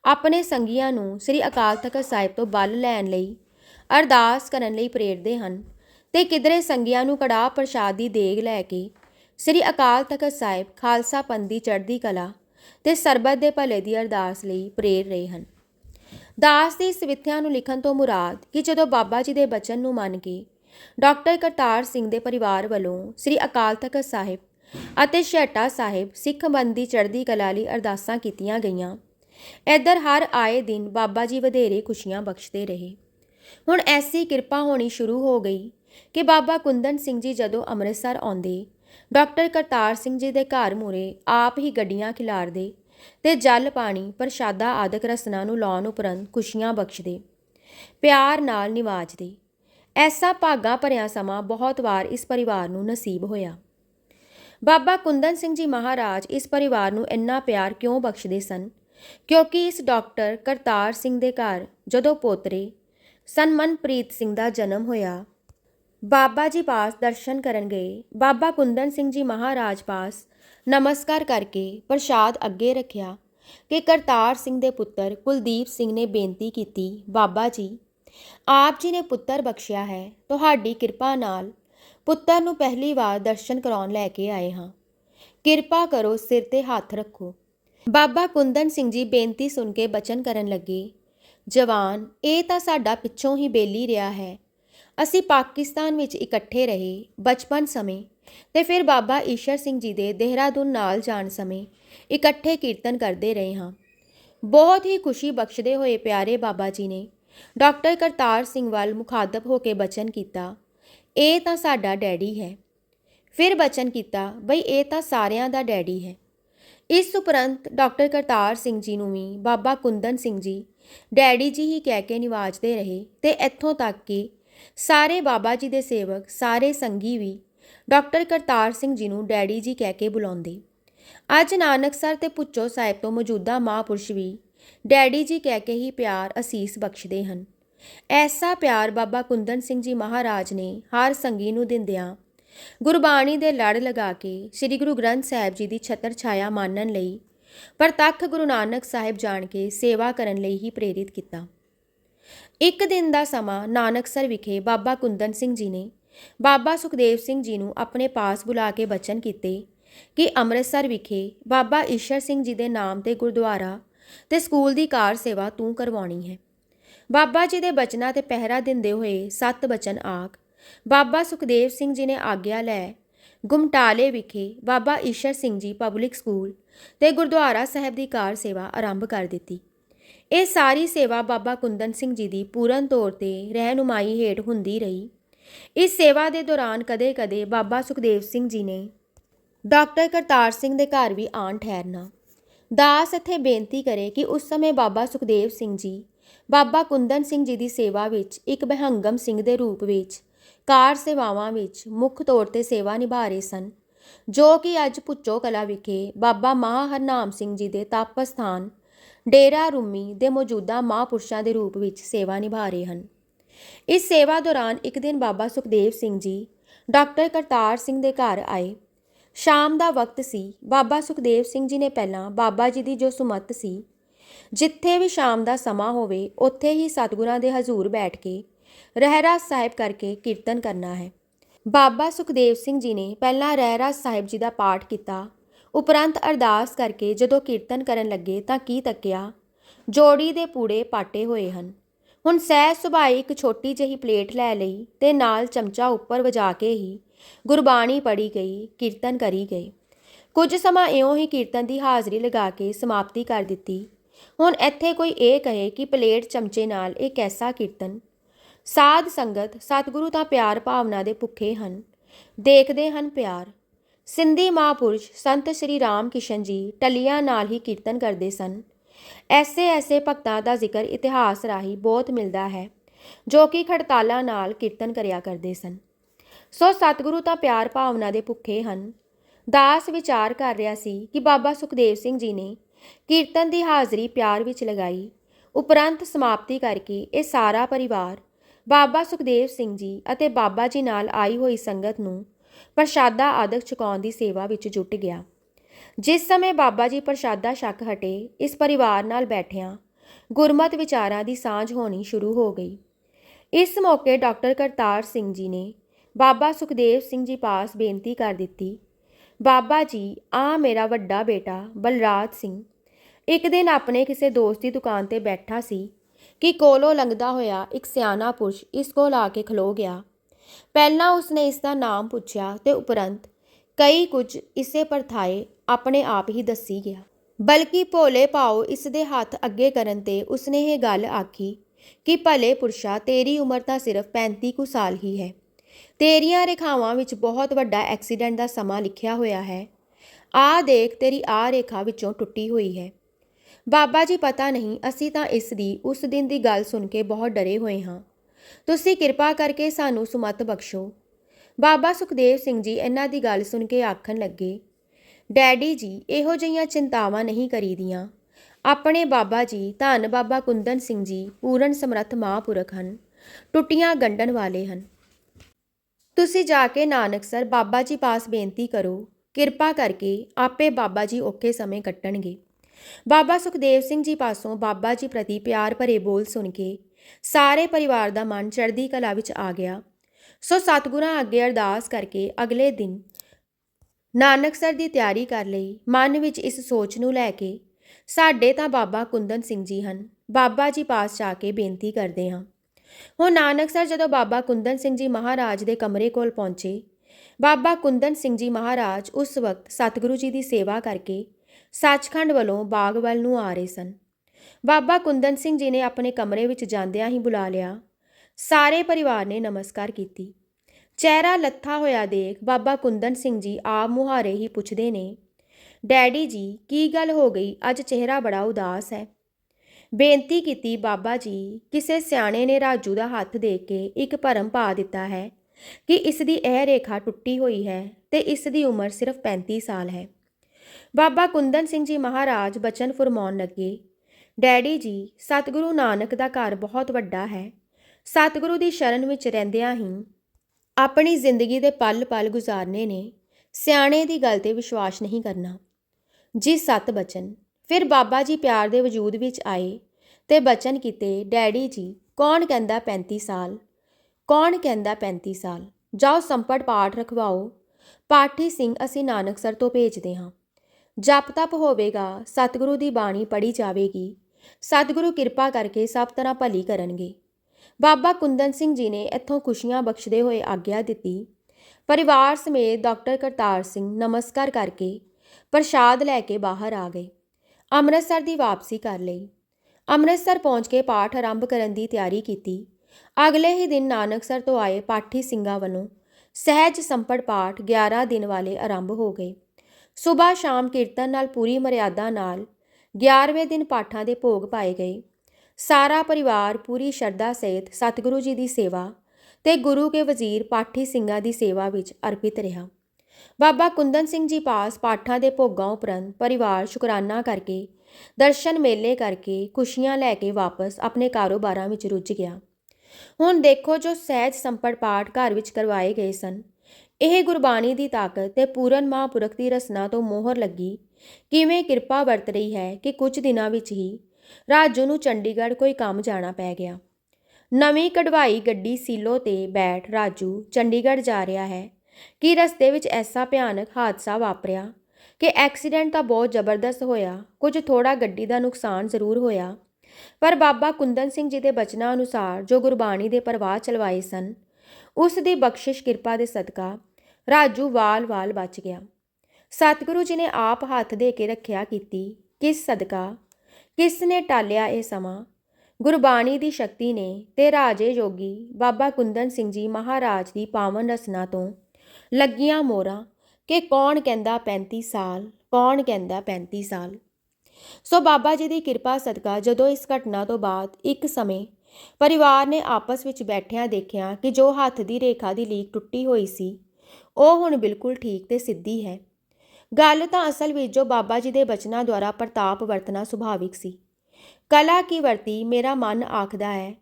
ਆਪਣੇ ਸੰਗੀਆਂ ਨੂੰ ਸ੍ਰੀ ਅਕਾਲ ਤਖਤ ਸਾਹਿਬ ਤੋਂ ਬਲ ਲੈਣ ਲਈ ਅਰਦਾਸ ਕਰਨ ਲਈ ਪ੍ਰੇਰਦੇ ਹਨ। ਤੇ ਕਿਧਰੇ ਸੰਗੀਆਂ ਨੂੰ ਕੜਾਹ ਪ੍ਰਸ਼ਾਦ ਦੀ ਦੇਗ ਲੈ ਕੇ ਸ੍ਰੀ ਅਕਾਲ ਤਖਤ ਸਾਹਿਬ ਖਾਲਸਾ ਪੰਥ ਦੀ ਚੜ੍ਹਦੀ ਕਲਾ ਤੇ ਸਰਬਤ ਦੇ ਭਲੇ ਦੀ ਅਰਦਾਸ ਲਈ ਪ੍ਰੇਰ ਰਹੇ ਹਨ। ਦਾਸ ਦੀ ਇਸ ਵਿਥਿਆ ਨੂੰ ਲਿਖਣ ਤੋਂ ਮੁਰਾਦ ਕਿ ਜਦੋਂ ਬਾਬਾ ਜੀ ਦੇ ਬਚਨ ਨੂੰ ਮੰਨ ਕੇ ਡਾਕਟਰ ਕਰਤਾਰ ਸਿੰਘ ਦੇ ਪਰਿਵਾਰ ਵੱਲੋਂ ਸ੍ਰੀ ਅਕਾਲ ਤਖਤ ਸਾਹਿਬ ਅਤੇ ਛੇਟਾ ਸਾਹਿਬ ਸਿੱਖ ਬੰਦ ਦੀ ਚੜ੍ਹਦੀ ਕਲਾ ਲਈ ਅਰਦਾਸਾਂ ਕੀਤੀਆਂ ਗਈਆਂ ਇੱਧਰ ਹਰ ਆਏ ਦਿਨ ਬਾਬਾ ਜੀ ਵਧੇਰੇ ਖੁਸ਼ੀਆਂ ਬਖਸ਼ਦੇ ਰਹੇ। ਹੁਣ ਐਸੀ ਕਿਰਪਾ ਹੋਣੀ ਸ਼ੁਰੂ ਹੋ ਗਈ ਕਿ ਬਾਬਾ ਕੁੰਦਨ ਸਿੰਘ ਜੀ ਜਦੋਂ ਅੰਮ੍ਰਿਤਸਰ ਆਉਂਦੇ, ਡਾਕਟਰ ਕਰਤਾਰ ਸਿੰਘ ਜੀ ਦੇ ਘਰ ਮੂਰੇ ਆਪ ਹੀ ਗੱਡੀਆਂ ਖਿਲਾਰਦੇ ਤੇ ਜਲ ਪਾਣੀ, ਪ੍ਰਸ਼ਾਦਾ ਆਦਿਕ ਰਸਨਾ ਨੂੰ ਲਾਉਣ ਉਪਰੰਤ ਖੁਸ਼ੀਆਂ ਬਖਸ਼ਦੇ, ਪਿਆਰ ਨਾਲ ਨਿਵਾਜਦੇ। ਐਸਾ ਭਾਗਾ ਭਰਿਆ ਸਮਾਂ ਬਹੁਤ ਵਾਰ ਇਸ ਪਰਿਵਾਰ ਨੂੰ ਨਸੀਬ ਹੋਇਆ। ਬਾਬਾ ਕੁੰਦਨ ਸਿੰਘ ਜੀ ਮਹਾਰਾਜ ਇਸ ਪਰਿਵਾਰ ਨੂੰ ਇੰਨਾ ਪਿਆਰ ਕਿਉਂ ਬਖਸ਼ਦੇ ਸਨ? ਕਿਉਂਕਿ ਇਸ ਡਾਕਟਰ ਕਰਤਾਰ ਸਿੰਘ ਦੇ ਘਰ ਜਦੋਂ ਪੋਤਰੇ ਸਨਮਨਪ੍ਰੀਤ ਸਿੰਘ ਦਾ ਜਨਮ ਹੋਇਆ ਬਾਬਾ ਜੀ ਪਾਸ ਦਰਸ਼ਨ ਕਰਨ ਗਏ। ਬਾਬਾ ਕੁੰਦਨ ਸਿੰਘ ਜੀ ਮਹਾਰਾਜ ਪਾਸ ਨਮਸਕਾਰ ਕਰਕੇ ਪ੍ਰਸ਼ਾਦ ਅੱਗੇ ਰੱਖਿਆ ਕਿ ਕਰਤਾਰ ਸਿੰਘ ਦੇ ਪੁੱਤਰ ਕੁਲਦੀਪ ਸਿੰਘ ਨੇ ਬੇਨਤੀ ਕੀਤੀ, ਬਾਬਾ ਜੀ, ਆਪ ਜੀ ਨੇ ਪੁੱਤਰ ਬਖਸ਼ਿਆ ਹੈ, ਤੁਹਾਡੀ ਕਿਰਪਾ ਨਾਲ ਪੁੱਤਰ ਨੂੰ ਪਹਿਲੀ ਵਾਰ ਦਰਸ਼ਨ ਕਰਾਉਣ ਲੈ ਕੇ ਆਏ ਹਾਂ। ਕਿਰਪਾ ਕਰੋ ਸਿਰ ਤੇ ਹੱਥ ਰੱਖੋ। ਬਾਬਾ ਕੁੰਦਨ ਸਿੰਘ ਜੀ ਬੇਨਤੀ ਸੁਣ ਕੇ ਬਚਨ ਕਰਨ ਲੱਗੇ, ਜਵਾਨ, ਇਹ ਤਾਂ ਸਾਡਾ ਪਿੱਛੋਂ ਹੀ ਬੇਲੀ ਰਿਹਾ ਹੈ। ਅਸੀਂ ਪਾਕਿਸਤਾਨ ਵਿੱਚ ਇਕੱਠੇ ਰਹੇ ਬਚਪਨ ਸਮੇਂ ਤੇ ਫਿਰ ਬਾਬਾ ਈਸ਼ਰ ਸਿੰਘ ਜੀ ਦੇ ਦੇਹਰਾਦੂਨ ਨਾਲ ਜਾਣ ਸਮੇਂ ਇਕੱਠੇ ਕੀਰਤਨ ਕਰਦੇ ਰਹੇ ਹਾਂ। ਬਹੁਤ ਹੀ ਖੁਸ਼ੀ ਬਖਸ਼ਦੇ ਹੋਏ ਪਿਆਰੇ ਬਾਬਾ ਜੀ ਨੇ ਡਾਕਟਰ ਕਰਤਾਰ ਸਿੰਘ ਵੱਲ ਮੁਖਾਤਬ ਹੋ ਕੇ ਬਚਨ ਕੀਤਾ, ਇਹ ਤਾਂ ਸਾਡਾ ਡੈਡੀ ਹੈ। ਫਿਰ ਬਚਨ ਕੀਤਾ, ਬਈ, ਇਹ ਤਾਂ ਸਾਰਿਆਂ ਦਾ ਡੈਡੀ ਹੈ। ਇਸ ਉਪਰੰਤ ਡਾਕਟਰ ਕਰਤਾਰ ਸਿੰਘ ਜੀ ਨੂੰ ਵੀ ਬਾਬਾ ਕੁੰਦਨ ਸਿੰਘ ਜੀ ਡੈਡੀ ਜੀ ਹੀ ਕਹਿ ਕੇ ਨਿਵਾਜਦੇ ਰਹੇ ਤੇ ਇੱਥੋਂ ਤੱਕ ਕਿ ਸਾਰੇ ਬਾਬਾ ਜੀ ਦੇ ਸੇਵਕ, ਸਾਰੇ ਸੰਗੀ ਵੀ ਡਾਕਟਰ ਕਰਤਾਰ ਸਿੰਘ ਜੀ ਨੂੰ ਡੈਡੀ ਜੀ ਕਹਿ ਕੇ ਬੁਲਾਉਂਦੇ। ਅੱਜ ਨਾਨਕਸਰ ਤੇ ਪੁੱਚੋ ਸਾਹਿਬ ਤੋਂ ਮੌਜੂਦਾ ਮਹਾਂਪੁਰਸ਼ ਵੀ ਡੈਡੀ ਜੀ ਕਹਿ ਕੇ ਹੀ ਪਿਆਰ ਅਸੀਸ ਬਖਸ਼ਦੇ ਹਨ। ਐਸਾ ਪਿਆਰ ਬਾਬਾ ਕੁੰਦਨ ਸਿੰਘ ਜੀ ਮਹਾਰਾਜ ਨੇ ਹਰ ਸੰਗੀ ਨੂੰ ਦਿੰਦਿਆਂ ਗੁਰਬਾਣੀ ਦੇ ਲੜ ਲਗਾ ਕੇ ਸ੍ਰੀ ਗੁਰੂ ਗ੍ਰੰਥ ਸਾਹਿਬ ਜੀ ਦੀ ਛਤਰ ਛਾਇਆ ਮਾਨਣ ਲਈ ਪ੍ਰਤੱਖ ਗੁਰੂ ਨਾਨਕ ਸਾਹਿਬ ਜਾਣ ਕੇ ਸੇਵਾ ਕਰਨ ਲਈ ਹੀ ਪ੍ਰੇਰਿਤ ਕੀਤਾ। ਇੱਕ ਦਿਨ ਦਾ ਸਮਾਂ ਨਾਨਕਸਰ ਵਿਖੇ ਬਾਬਾ ਕੁੰਦਨ ਸਿੰਘ ਜੀ ਨੇ ਬਾਬਾ ਸੁਖਦੇਵ ਸਿੰਘ ਜੀ ਨੂੰ ਆਪਣੇ ਪਾਸ ਬੁਲਾ ਕੇ ਬਚਨ ਕੀਤੇ ਕਿ ਅੰਮ੍ਰਿਤਸਰ ਵਿਖੇ ਬਾਬਾ ਈਸ਼ਰ ਸਿੰਘ ਜੀ ਦੇ ਨਾਮ ਤੇ ਗੁਰਦੁਆਰਾ ਤੇ ਸਕੂਲ ਦੀ ਕਾਰ ਸੇਵਾ ਤੂੰ ਕਰਵਾਉਣੀ ਹੈ। ਬਾਬਾ ਜੀ ਦੇ ਬਚਨਾਂ ਤੇ ਪਹਿਰਾ ਦਿੰਦੇ ਹੋਏ ਸੱਤ ਬਚਨ ਆਖ, ਬਾਬਾ ਸੁਖਦੇਵ ਸਿੰਘ ਜੀ ਨੇ ਆਗਿਆ ਲੈ, ਗੁਮਟਾਲੇ ਵਿਖੇ ਬਾਬਾ ਈਸ਼ਰ ਸਿੰਘ ਜੀ ਪਬਲਿਕ ਸਕੂਲ ਤੇ ਗੁਰਦੁਆਰਾ ਸਾਹਿਬ ਦੀ ਕਾਰ ਸੇਵਾ ਆਰੰਭ ਕਰ ਦਿੱਤੀ। ਇਹ ਸਾਰੀ ਸੇਵਾ ਬਾਬਾ ਕੁੰਦਨ ਸਿੰਘ ਜੀ ਦੀ ਪੂਰਨ ਤੌਰ ਤੇ ਰਹਿਨੁਮਾਈ ਹੇਠ ਹੁੰਦੀ ਰਹੀ। ਇਸ ਸੇਵਾ ਦੇ ਦੌਰਾਨ ਕਦੇ-ਕਦੇ ਬਾਬਾ ਸੁਖਦੇਵ ਸਿੰਘ ਜੀ ਨੇ ਡਾਕਟਰ ਕਰਤਾਰ ਸਿੰਘ ਦੇ ਘਰ ਵੀ ਆਣ ਠਹਿਰਨਾ। ਦਾਸ ਇੱਥੇ ਬੇਨਤੀ ਕਰੇ ਕਿ ਉਸ ਸਮੇਂ ਬਾਬਾ ਸੁਖਦੇਵ ਸਿੰਘ ਜੀ, ਬਾਬਾ ਕੁੰਦਨ ਸਿੰਘ ਜੀ ਦੀ ਸੇਵਾ ਵਿੱਚ ਇੱਕ ਬਹੰਗਮ ਸਿੰਘ ਦੇ ਰੂਪ ਵਿੱਚ, ਕਾਰ ਸੇਵਾਵਾਂ ਵਿੱਚ ਮੁੱਖ ਤੌਰ ਤੇ ਸੇਵਾ ਨਿਭਾ ਰਹੇ ਸਨ, ਜੋ ਕਿ ਅੱਜ ਪੁੱਚੋ ਕਲਾ ਵਿਖੇ ਬਾਬਾ ਮਹਾ ਹਰਨਾਮ ਸਿੰਘ ਜੀ ਦੇ ਤਪ ਸਥਾਨ ਡੇਰਾ ਰੂਮੀ ਦੇ ਮੌਜੂਦਾ ਮਹਾਂਪੁਰਸ਼ਾਂ ਦੇ ਰੂਪ ਵਿੱਚ ਸੇਵਾ ਨਿਭਾ ਰਹੇ ਹਨ। ਇਸ ਸੇਵਾ ਦੌਰਾਨ ਇੱਕ ਦਿਨ ਬਾਬਾ ਸੁਖਦੇਵ ਸਿੰਘ ਜੀ, ਡਾਕਟਰ ਕਰਤਾਰ ਸਿੰਘ ਦੇ ਘਰ ਆਏ। ਸ਼ਾਮ ਦਾ ਵਕਤ ਸੀ। ਬਾਬਾ ਸੁਖਦੇਵ ਸਿੰਘ ਜੀ ਨੇ ਪਹਿਲਾਂ ਬਾਬਾ ਜੀ ਦੀ ਜੋ ਸੁਮਤ ਸੀ, ਜਿੱਥੇ ਵੀ ਸ਼ਾਮ ਦਾ ਸਮਾਂ ਹੋਵੇ, ਉੱਥੇ ਹੀ ਸਤਿਗੁਰਾਂ ਦੇ ਹਜ਼ੂਰ ਬੈਠ ਕੇ ਰਹਿਰਾ ਸਾਹਿਬ ਕਰਕੇ ਕੀਰਤਨ ਕਰਨਾ ਹੈ। ਬਾਬਾ ਸੁਖਦੇਵ ਸਿੰਘ ਜੀ ਨੇ ਪਹਿਲਾਂ ਰਹਿਰਾ ਸਾਹਿਬ ਜੀ ਦਾ ਪਾਠ ਕੀਤਾ। ਉਪਰੰਤ ਅਰਦਾਸ ਕਰਕੇ ਜਦੋਂ ਕੀਰਤਨ ਕਰਨ ਲੱਗੇ ਤਾਂ ਕੀ ਤੱਕਿਆ, ਜੋੜੀ ਦੇ ਪੂੜੇ ਪਾਟੇ ਹੋਏ ਹਨ। ਹੁਣ ਸਹਿ ਸੁਭਾਈ ਇੱਕ ਛੋਟੀ ਜਿਹੀ ਪਲੇਟ ਲੈ ਲਈ ਤੇ ਨਾਲ ਚਮਚਾ ਉੱਪਰ ਵਜਾ ਕੇ ਹੀ ਗੁਰਬਾਣੀ ਪੜ੍ਹੀ ਗਈ, ਕੀਰਤਨ ਕਰੀ ਗਏ ਕੁਝ ਸਮਾਂ ਇਉਂ ਹੀ ਕੀਰਤਨ ਦੀ ਹਾਜ਼ਰੀ ਲਗਾ ਕੇ ਸਮਾਪਤੀ ਕਰ ਦਿੱਤੀ। ਹੁਣ ਇੱਥੇ ਕੋਈ ਇਹ ਕਹੇ ਕਿ ਪਲੇਟ ਚਮਚੇ ਨਾਲ ਇਹ ਕੈਸਾ ਕੀਰਤਨ? ਸਾਧ ਸੰਗਤ, ਸਤਿਗੁਰੂ ਤਾਂ ਪਿਆਰ ਭਾਵਨਾ ਦੇ ਭੁੱਖੇ ਹਨ। ਦੇਖਦੇ ਹਨ ਪਿਆਰ। ਸਿੰਧੀ ਮਹਾਪੁਰਸ਼ ਸੰਤ ਸ੍ਰੀ ਰਾਮ ਕਿਸ਼ਨ ਜੀ ਟਲੀਆਂ ਨਾਲ ਹੀ ਕੀਰਤਨ ਕਰਦੇ ਸਨ। ਐਸੇ ਐਸੇ ਭਗਤਾਂ ਦਾ ਜ਼ਿਕਰ ਇਤਿਹਾਸ ਰਾਹੀਂ ਬਹੁਤ ਮਿਲਦਾ ਹੈ, ਜੋ ਕਿ ਖੜਤਾਲਾਂ ਨਾਲ ਕੀਰਤਨ ਕਰਿਆ ਕਰਦੇ ਸਨ। ਸੋ ਸਤਿਗੁਰੂ ਤਾਂ ਪਿਆਰ ਭਾਵਨਾ ਦੇ ਭੁੱਖੇ ਹਨ। ਦਾਸ ਵਿਚਾਰ ਕਰ ਰਿਹਾ ਸੀ ਕਿ ਬਾਬਾ ਸੁਖਦੇਵ ਸਿੰਘ ਜੀ ਨੇ ਕੀਰਤਨ ਦੀ ਹਾਜ਼ਰੀ ਪਿਆਰ ਵਿੱਚ ਲਗਾਈ। ਉਪਰੰਤ ਸਮਾਪਤੀ ਕਰਕੇ ਇਹ ਸਾਰਾ ਪਰਿਵਾਰ ਬਾਬਾ ਸੁਖਦੇਵ ਸਿੰਘ ਜੀ ਅਤੇ ਬਾਬਾ ਜੀ ਨਾਲ ਆਈ ਹੋਈ ਸੰਗਤ ਨੂੰ ਪ੍ਰਸ਼ਾਦਾ ਆਦਿਕ ਚੁਕਾਉਣ ਦੀ ਸੇਵਾ ਵਿੱਚ ਜੁਟ ਗਿਆ। ਜਿਸ ਸਮੇਂ ਬਾਬਾ ਜੀ ਪ੍ਰਸ਼ਾਦਾ ਛਕ ਹਟੇ, ਇਸ ਪਰਿਵਾਰ ਨਾਲ ਬੈਠਿਆਂ ਗੁਰਮਤ ਵਿਚਾਰਾਂ ਦੀ ਸਾਂਝ ਹੋਣੀ ਸ਼ੁਰੂ ਹੋ ਗਈ। ਇਸ ਮੌਕੇ ਡਾਕਟਰ ਕਰਤਾਰ ਸਿੰਘ ਜੀ ਨੇ ਬਾਬਾ ਸੁਖਦੇਵ ਸਿੰਘ ਜੀ ਪਾਸ ਬੇਨਤੀ ਕਰ ਦਿੱਤੀ, ਬਾਬਾ ਜੀ, ਆ ਮੇਰਾ ਵੱਡਾ ਬੇਟਾ ਬਲਰਾਜ ਸਿੰਘ। ਇੱਕ ਦਿਨ ਆਪਣੇ ਕਿਸੇ ਦੋਸਤ ਦੀ ਦੁਕਾਨ ਤੇ ਬੈਠਾ ਸੀ ਕਿ ਕੋਲੋਂ ਲੰਘਦਾ ਹੋਇਆ ਇੱਕ ਸਿਆਣਾ ਪੁਰਸ਼ ਇਸ ਕੋਲ ਆ ਕੇ ਖਲੋ ਗਿਆ। ਪਹਿਲਾਂ ਉਸਨੇ ਇਸ ਦਾ ਨਾਮ ਪੁੱਛਿਆ ਤੇ ਉਪਰੰਤ, ਕਈ ਕੁਝ ਇਸੇ ਪਰਥਾਏ ਆਪਣੇ ਆਪ ਹੀ ਦੱਸੀ ਗਿਆ। ਬਲਕਿ ਭੋਲੇ ਭਾਉ ਇਸ ਦੇ ਹੱਥ ਅੱਗੇ ਕਰਨ ਤੇ ਉਸਨੇ ਇਹ ਗੱਲ ਆਖੀ ਕਿ ਭਲੇ ਪੁਰਸ਼ਾ, ਤੇਰੀ ਉਮਰ ਤਾਂ ਸਿਰਫ 35 ਕੁ ਸਾਲ ਹੀ ਹੈ। ਤੇਰੀਆਂ ਰੇਖਾਵਾਂ ਵਿੱਚ ਬਹੁਤ ਵੱਡਾ ਐਕਸੀਡੈਂਟ ਦਾ ਸਮਾਂ ਲਿਖਿਆ ਹੋਇਆ ਹੈ। ਆ ਦੇਖ ਤੇਰੀ ਆ ਰੇਖਾ ਵਿੱਚੋਂ ਟੁੱਟੀ ਹੋਈ ਹੈ। ਬਾਬਾ ਜੀ ਪਤਾ ਨਹੀਂ, ਅਸੀਂ ਤਾਂ ਇਸ ਦੀ, ਉਸ ਦਿਨ ਦੀ ਗੱਲ ਸੁਣ ਕੇ ਬਹੁਤ ਡਰੇ ਹੋਏ ਹਾਂ। ਤੁਸੀਂ ਕਿਰਪਾ ਕਰਕੇ ਸਾਨੂੰ ਸੁਮਤ ਬਖਸ਼ੋ। ਬਾਬਾ ਸੁਖਦੇਵ ਸਿੰਘ ਜੀ ਇਹਨਾਂ ਦੀ ਗੱਲ ਸੁਣ ਕੇ ਆਖਣ ਲੱਗੇ, ਡੈਡੀ ਜੀ, ਇਹੋ ਜਿਹੀਆਂ ਚਿੰਤਾਵਾਂ ਨਹੀਂ ਕਰੀਦੀਆਂ। ਆਪਣੇ ਬਾਬਾ ਜੀ, ਧੰਨ ਬਾਬਾ ਕੁੰਦਨ ਸਿੰਘ ਜੀ, ਪੂਰਨ ਸਮਰੱਥ ਮਹਾਂਪੁਰਖ ਹਨ, ਟੁੱਟੀਆਂ ਗੰਢਣ ਵਾਲੇ ਹਨ। ਤੁਸੀਂ ਜਾ ਕੇ ਨਾਨਕਸਰ ਬਾਬਾ ਜੀ ਪਾਸ ਬੇਨਤੀ ਕਰੋ, ਕਿਰਪਾ ਕਰਕੇ ਆਪੇ ਬਾਬਾ ਜੀ ਔਖੇ ਸਮੇਂ ਕੱਟਣਗੇ। ਬਾਬਾ ਸੁਖਦੇਵ ਸਿੰਘ ਜੀ ਪਾਸੋਂ ਬਾਬਾ ਜੀ ਪ੍ਰਤੀ ਪਿਆਰ ਭਰੇ ਬੋਲ ਸੁਣ ਕੇ ਸਾਰੇ ਪਰਿਵਾਰ ਦਾ ਮਨ ਚੜ੍ਹਦੀ ਕਲਾ ਵਿੱਚ ਆ ਗਿਆ। ਸੋ ਸਤਿਗੁਰਾਂ ਅੱਗੇ ਅਰਦਾਸ ਕਰਕੇ ਅਗਲੇ ਦਿਨ ਨਾਨਕਸਰ ਦੀ ਤਿਆਰੀ ਕਰ ਲਈ, ਮਨ ਵਿੱਚ ਇਸ ਸੋਚ ਨੂੰ ਲੈ ਕੇ। ਸਾਡੇ ਤਾਂ ਬਾਬਾ ਕੁੰਦਨ ਸਿੰਘ ਜੀ ਹਨ। ਬਾਬਾ ਜੀ ਪਾਸ ਜਾ ਕੇ ਬੇਨਤੀ ਕਰਦੇ ਹਾਂ। ਹੁਣ ਨਾਨਕਸਰ ਜਦੋਂ ਬਾਬਾ ਕੁੰਦਨ ਸਿੰਘ ਜੀ ਮਹਾਰਾਜ ਦੇ ਕਮਰੇ ਕੋਲ ਪਹੁੰਚੇ, ਬਾਬਾ ਕੁੰਦਨ ਸਿੰਘ ਜੀ ਮਹਾਰਾਜ ਉਸ ਵਕਤ ਸਤਿਗੁਰੂ ਜੀ ਦੀ ਸੇਵਾ ਕਰਕੇ ਸੱਚਖੰਡ ਵੱਲੋਂ ਬਾਗਵਲ ਨੂੰ ਆ ਰਹੇ ਸਨ। ਬਾਬਾ ਕੁੰਦਨ ਸਿੰਘ ਜੀ ਨੇ ਆਪਣੇ ਕਮਰੇ ਵਿੱਚ ਜਾਂਦਿਆਂ ਹੀ ਬੁਲਾ ਲਿਆ। ਸਾਰੇ ਪਰਿਵਾਰ ਨੇ ਨਮਸਕਾਰ ਕੀਤੀ। ਚਿਹਰਾ ਲੱਥਾ ਹੋਇਆ ਦੇਖ ਬਾਬਾ ਕੁੰਦਨ ਸਿੰਘ ਜੀ ਆਪ ਮੁਹਾਰੇ ਹੀ ਪੁੱਛਦੇ ਨੇ, ਡੈਡੀ ਜੀ, ਕੀ ਗੱਲ ਹੋ ਗਈ? ਅੱਜ ਚਿਹਰਾ ਬੜਾ ਉਦਾਸ ਹੈ। ਬੇਨਤੀ ਕੀਤੀ, ਬਾਬਾ ਜੀ, ਕਿਸੇ ਸਿਆਣੇ ਨੇ ਰਾਜੂ ਦਾ ਹੱਥ ਦੇਖ ਕੇ ਇੱਕ ਭਰਮ ਪਾ ਦਿੱਤਾ ਹੈ ਕਿ ਇਸ ਦੀ ਇਹ ਰੇਖਾ ਟੁੱਟੀ ਹੋਈ ਹੈ ਤੇ ਇਸ ਦੀ ਉਮਰ ਸਿਰਫ 35 ਸਾਲ ਹੈ। ਬਾਬਾ ਕੁੰਦਨ ਸਿੰਘ ਜੀ ਮਹਾਰਾਜ ਬਚਨ ਫਰਮਾਉਣ ਲੱਗੇ ਡੈਡੀ ਜੀ, ਸਤਿਗੁਰੂ ਨਾਨਕ ਦਾ ਘਰ ਬਹੁਤ ਵੱਡਾ ਹੈ। ਸਤਿਗੁਰੂ ਦੀ ਸ਼ਰਨ ਵਿੱਚ ਰਹਿੰਦਿਆਂ ਹੀ ਆਪਣੀ ਜ਼ਿੰਦਗੀ ਦੇ ਪਲ-ਪਲ ਗੁਜ਼ਾਰਨੇ ਨੇ, ਸਿਆਣੇ ਦੀ ਗੱਲ ਤੇ ਵਿਸ਼ਵਾਸ ਨਹੀਂ ਕਰਨਾ। ਜੀ ਸਤ ਬਚਨ। ਫਿਰ ਬਾਬਾ ਜੀ ਪਿਆਰ ਦੇ ਵਜੂਦ ਵਿੱਚ ਆਏ ਤੇ ਬਚਨ ਕੀਤੇ, ਡੈਡੀ ਜੀ, ਕੌਣ ਕਹਿੰਦਾ 35 ਸਾਲ? ਕੌਣ ਕਹਿੰਦਾ 35 ਸਾਲ? ਜਾਓ ਸੰਪਟ ਪਾਠ ਰਖਵਾਓ। ਪਾਠੀ ਸਿੰਘ ਅਸੀਂ ਨਾਨਕਸਰ ਤੋਂ ਭੇਜਦੇ ਹਾਂ। ਜਪ ਤਪ ਹੋਵੇਗਾ, ਸਤਿਗੁਰੂ ਦੀ ਬਾਣੀ ਪੜੀ ਜਾਵੇਗੀ। ਸਤਿਗੁਰੂ ਕਿਰਪਾ ਕਰਕੇ ਸਭ ਤਰ੍ਹਾਂ ਭਲੀ ਕਰਨਗੇ। ਬਾਬਾ ਕੁੰਦਨ ਸਿੰਘ ਜੀ ਨੇ ਇੱਥੋਂ ਖੁਸ਼ੀਆਂ ਬਖਸ਼ਦੇ ਹੋਏ ਆਗਿਆ ਦਿੱਤੀ। ਪਰਿਵਾਰ ਸਮੇਤ ਡਾਕਟਰ ਕਰਤਾਰ ਸਿੰਘ ਨਮਸਕਾਰ ਕਰਕੇ ਪ੍ਰਸ਼ਾਦ ਲੈ ਕੇ ਬਾਹਰ ਆ ਗਏ। ਅੰਮ੍ਰਿਤਸਰ ਦੀ ਵਾਪਸੀ ਕਰ ਲਈ। ਅੰਮ੍ਰਿਤਸਰ ਪਹੁੰਚ ਕੇ ਪਾਠ ਆਰੰਭ ਕਰਨ ਦੀ ਤਿਆਰੀ ਕੀਤੀ। ਅਗਲੇ ਹੀ ਦਿਨ ਨਾਨਕਸਰ ਤੋਂ ਆਏ ਪਾਠੀ ਸਿੰਘਾਂ ਵੱਲੋਂ ਸਹਿਜ ਸੰਪੜ ਪਾਠ 11 ਦਿਨ ਵਾਲੇ ਆਰੰਭ ਹੋ ਗਏ। ਸਵੇਰ ਸ਼ਾਮ ਕੀਰਤਨ ਨਾਲ ਪੂਰੀ ਮਰਿਆਦਾ ਨਾਲ 11ਵੇਂ ਦਿਨ ਪਾਠਾਂ ਦੇ ਭੋਗ ਪਾਏ ਗਏ। ਸਾਰਾ ਪਰਿਵਾਰ ਪੂਰੀ ਸ਼ਰਧਾ ਸਹਿਤ ਸਤਿਗੁਰੂ ਜੀ ਦੀ ਸੇਵਾ ਤੇ ਗੁਰੂ ਕੇ ਵਜ਼ੀਰ ਪਾਠੀ ਸਿੰਘਾਂ ਦੀ ਸੇਵਾ ਵਿੱਚ ਅਰਪਿਤ ਰਿਹਾ। ਬਾਬਾ ਕੁੰਦਨ ਸਿੰਘ ਜੀ ਪਾਸ ਪਾਠਾਂ ਦੇ ਭੋਗਾਂ ਉਪਰੰਤ ਪਰਿਵਾਰ ਸ਼ੁਕਰਾਨਾ ਕਰਕੇ, ਦਰਸ਼ਨ ਮੇਲੇ ਕਰਕੇ ਖੁਸ਼ੀਆਂ ਲੈ ਕੇ ਵਾਪਸ ਆਪਣੇ ਕਾਰੋਬਾਰਾਂ ਵਿੱਚ ਰੁੱਝ ਗਿਆ। ਹੁਣ ਦੇਖੋ ਜੋ ਸਹਿਜ ਸੰਪੜ ਪਾਠ ਘਰ ਵਿੱਚ ਕਰਵਾਏ ਗਏ ਸਨ। ਇਹ ਗੁਰਬਾਣੀ ਦੀ ਤਾਕਤ ਤੇ ਪੂਰਨ ਮਹਾਂਪੁਰਖ ਦੀ ਰਸਨਾ ਤੋਂ ਮੋਹਰ ਲੱਗੀ। ਕਿਵੇਂ ਕਿਰਪਾ ਵਰਤ ਰਹੀ ਹੈ ਕਿ ਕੁਝ ਦਿਨਾਂ ਵਿੱਚ ਹੀ ਰਾਜੂ ਨੂੰ ਚੰਡੀਗੜ੍ਹ ਕੋਈ ਕੰਮ ਜਾਣਾ ਪੈ ਗਿਆ। ਨਵੀਂ ਕਢਵਾਈ ਗੱਡੀ ਸੀਲੋ ਤੇ ਬੈਠ ਰਾਜੂ ਚੰਡੀਗੜ੍ਹ ਜਾ ਰਿਹਾ ਹੈ ਕਿ ਰਸਤੇ ਵਿੱਚ ਐਸਾ ਭਿਆਨਕ ਹਾਦਸਾ ਵਾਪਰਿਆ ਕਿ ਐਕਸੀਡੈਂਟ ਤਾਂ ਬਹੁਤ ਜ਼ਬਰਦਸਤ ਹੋਇਆ, ਕੁਝ ਥੋੜਾ ਗੱਡੀ ਦਾ ਨੁਕਸਾਨ ਜ਼ਰੂਰ ਹੋਇਆ। ਪਰ ਬਾਬਾ ਕੁੰਦਨ ਸਿੰਘ ਜੀ ਦੇ ਬਚਨਾਂ ਅਨੁਸਾਰ ਜੋ ਗੁਰਬਾਣੀ ਦੇ ਪ੍ਰਵਾਹ ਚਲਵਾਏ ਸਨ ਉਸ ਦੀ ਬਖਸ਼ਿਸ਼ ਕਿਰਪਾ ਦੇ ਸਦਕਾ ਰਾਜੂ ਵਾਲ-ਵਾਲ ਬਚ ਗਿਆ। ਸਤਿਗੁਰੂ ਜੀ ਨੇ ਆਪ ਹੱਥ ਦੇ ਕੇ ਰੱਖਿਆ ਕੀਤੀ ਕਿਸ ਸਦਕਾ, ਕਿਸ ਨੇ ਟਾਲਿਆ ਇਹ ਸਮਾਂ? ਗੁਰਬਾਣੀ ਦੀ ਸ਼ਕਤੀ ਨੇ ਤੇ ਰਾਜੇ ਜੋਗੀ ਬਾਬਾ ਕੁੰਦਨ ਸਿੰਘ ਜੀ ਮਹਾਰਾਜ ਦੀ ਪਾਵਨ ਰਸਨਾ ਤੋਂ ਲੱਗੀਆਂ ਮੋਰਾਂ ਕਿ ਕੌਣ ਕਹਿੰਦਾ 35 ਸਾਲ, ਕੌਣ ਕਹਿੰਦਾ 35 ਸਾਲ। ਸੋ ਬਾਬਾ ਜੀ ਦੀ ਕਿਰਪਾ ਸਦਕਾ ਜਦੋਂ ਇਸ ਘਟਨਾ ਤੋਂ ਬਾਅਦ ਇੱਕ ਸਮੇਂ ਪਰਿਵਾਰ ਨੇ ਆਪਸ ਵਿੱਚ ਬੈਠਿਆਂ ਦੇਖਿਆ ਕਿ ਜੋ ਹੱਥ ਦੀ ਰੇਖਾ ਦੀ ਲੀਕ ਟੁੱਟੀ ਹੋਈ ਸੀ, ਉਹ ਹੁਣ ਬਿਲਕੁਲ ਠੀਕ ਤੇ ਸਿੱਧੀ ਹੈ। ਗੱਲ ਤਾਂ ਅਸਲ ਵਿੱਚ ਜੋ ਬਾਬਾ ਜੀ ਦੇ ਬਚਨਾਂ ਦੁਆਰਾ ਪ੍ਰਤਾਪ ਵਰਤਣਾ ਸੁਭਾਵਿਕ ਸੀ। ਕਲਾ ਕੀ ਵਰਤੀ, ਮੇਰਾ ਮਨ ਆਖਦਾ ਹੈ।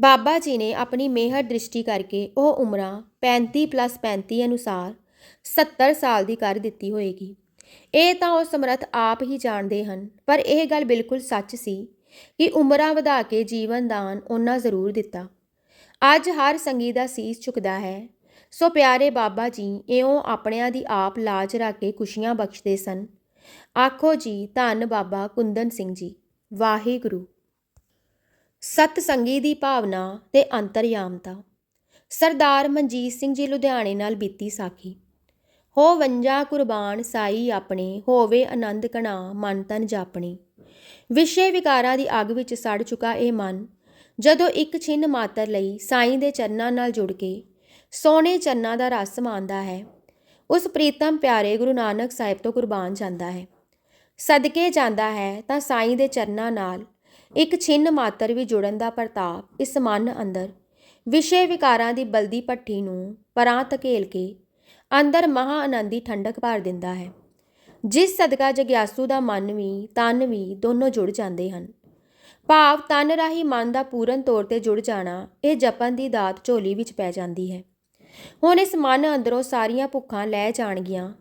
ਬਾਬਾ ਜੀ ਨੇ ਆਪਣੀ ਮਿਹਰ ਦ੍ਰਿਸ਼ਟੀ ਕਰਕੇ ਉਹ ਉਮਰਾਂ 35 ਪਲੱਸ 35 ਅਨੁਸਾਰ 70 ਸਾਲ ਦੀ ਕਰ ਦਿੱਤੀ ਹੋਏਗੀ। ਇਹ ਤਾਂ ਉਹ ਸਮਰੱਥ ਆਪ ਹੀ ਜਾਣਦੇ ਹਨ, ਪਰ ਇਹ ਗੱਲ ਬਿਲਕੁਲ ਸੱਚ ਸੀ ਕਿ ਉਮਰਾਂ ਵਧਾ ਕੇ ਜੀਵਨ ਦਾਨ ਉਹਨਾਂ ਜ਼ਰੂਰ ਦਿੱਤਾ। ਅੱਜ ਹਰ ਸੰਗੀ ਦਾ ਸੀਸ ਝੁਕਦਾ ਹੈ। ਸੋ ਪਿਆਰੇ ਬਾਬਾ ਜੀ, ਇਉਂ ਆਪਣਿਆਂ ਦੀ ਆਪ ਲਾਜ ਰੱਖ ਕੇ ਖੁਸ਼ੀਆਂ ਬਖਸ਼ਦੇ ਸਨ। ਆਖੋ ਜੀ, ਧੰਨ ਬਾਬਾ ਕੁੰਦਨ ਸਿੰਘ ਜੀ। ਵਾਹਿਗੁਰੂ। ਸਤ ਸੰਗੀ ਦੀ ਭਾਵਨਾ ਤੇ ਅੰਤਰਯਾਮਤਾ। ਸਰਦਾਰ ਮਨਜੀਤ ਸਿੰਘ ਜੀ ਲੁਧਿਆਣੇ ਨਾਲ ਬੀਤੀ ਸਾਖੀ। ਹੋ ਵੰਜਾ ਕੁਰਬਾਨ ਸਾਈ ਆਪਣੇ, ਹੋਵੇ ਆਨੰਦ ਕਣਾ ਮਨ ਤਨ ਜਾਪਣੀ। ਵਿਸ਼ੇ ਵਿਕਾਰਾਂ ਦੀ ਅੱਗ ਵਿੱਚ ਸੜ ਚੁੱਕਾ ਇਹ ਮਨ। ਜਦੋਂ ਇੱਕ ਛਿੰਨ ਮਾਤਰ ਲਈ ਸਾਈਂ ਦੇ ਚਰਨਾਂ ਨਾਲ ਜੁੜ ਕੇ ਸੋਹਣੇ ਚਰਨਾਂ ਦਾ ਰਸ ਮਾਣਦਾ ਹੈ, ਉਸ ਪ੍ਰੀਤਮ ਪਿਆਰੇ ਗੁਰੂ ਨਾਨਕ ਸਾਹਿਬ ਤੋਂ ਕੁਰਬਾਨ ਜਾਂਦਾ ਹੈ। ਸਦਕੇ ਜਾਂਦਾ ਹੈ ਤਾਂ ਸਾਈਂ ਦੇ ਚਰਨਾਂ ਨਾਲ ਇੱਕ ਛਿੰਨ ਮਾਤਰ ਵੀ ਜੁੜਨ ਦਾ ਪ੍ਰਤਾਪ ਇਸ ਮਨ ਅੰਦਰ ਵਿਸ਼ੇ ਵਿਕਾਰਾਂ ਦੀ ਬਲਦੀ ਭੱਠੀ ਨੂੰ ਪਰਾਂ ਧਕੇਲ ਕੇ ਅੰਦਰ ਮਹਾ ਆਨੰਦੀ ਠੰਡਕ ਭਰ ਦਿੰਦਾ ਹੈ। ਜਿਸ ਸਦਕਾ ਜਗਿਆਸੂ ਦਾ ਮਨ ਵੀ, ਤਨ ਵੀ ਦੋਨੋਂ ਜੁੜ ਜਾਂਦੇ ਹਨ। ਭਾਵ ਤਨ ਰਾਹੀਂ ਮਨ ਦਾ ਪੂਰਨ ਤੌਰ ਤੇ ਜੁੜ ਜਾਣਾ, ਇਹ ਜਪਨ ਦੀ ਦਾਤ ਝੋਲੀ ਵਿੱਚ ਪੈ ਜਾਂਦੀ ਹੈ। ਹੁਣ ਇਸ ਮਨ ਅੰਦਰੋਂ ਸਾਰੀਆਂ ਭੁੱਖਾਂ ਲੈ ਜਾਣਗੀਆਂ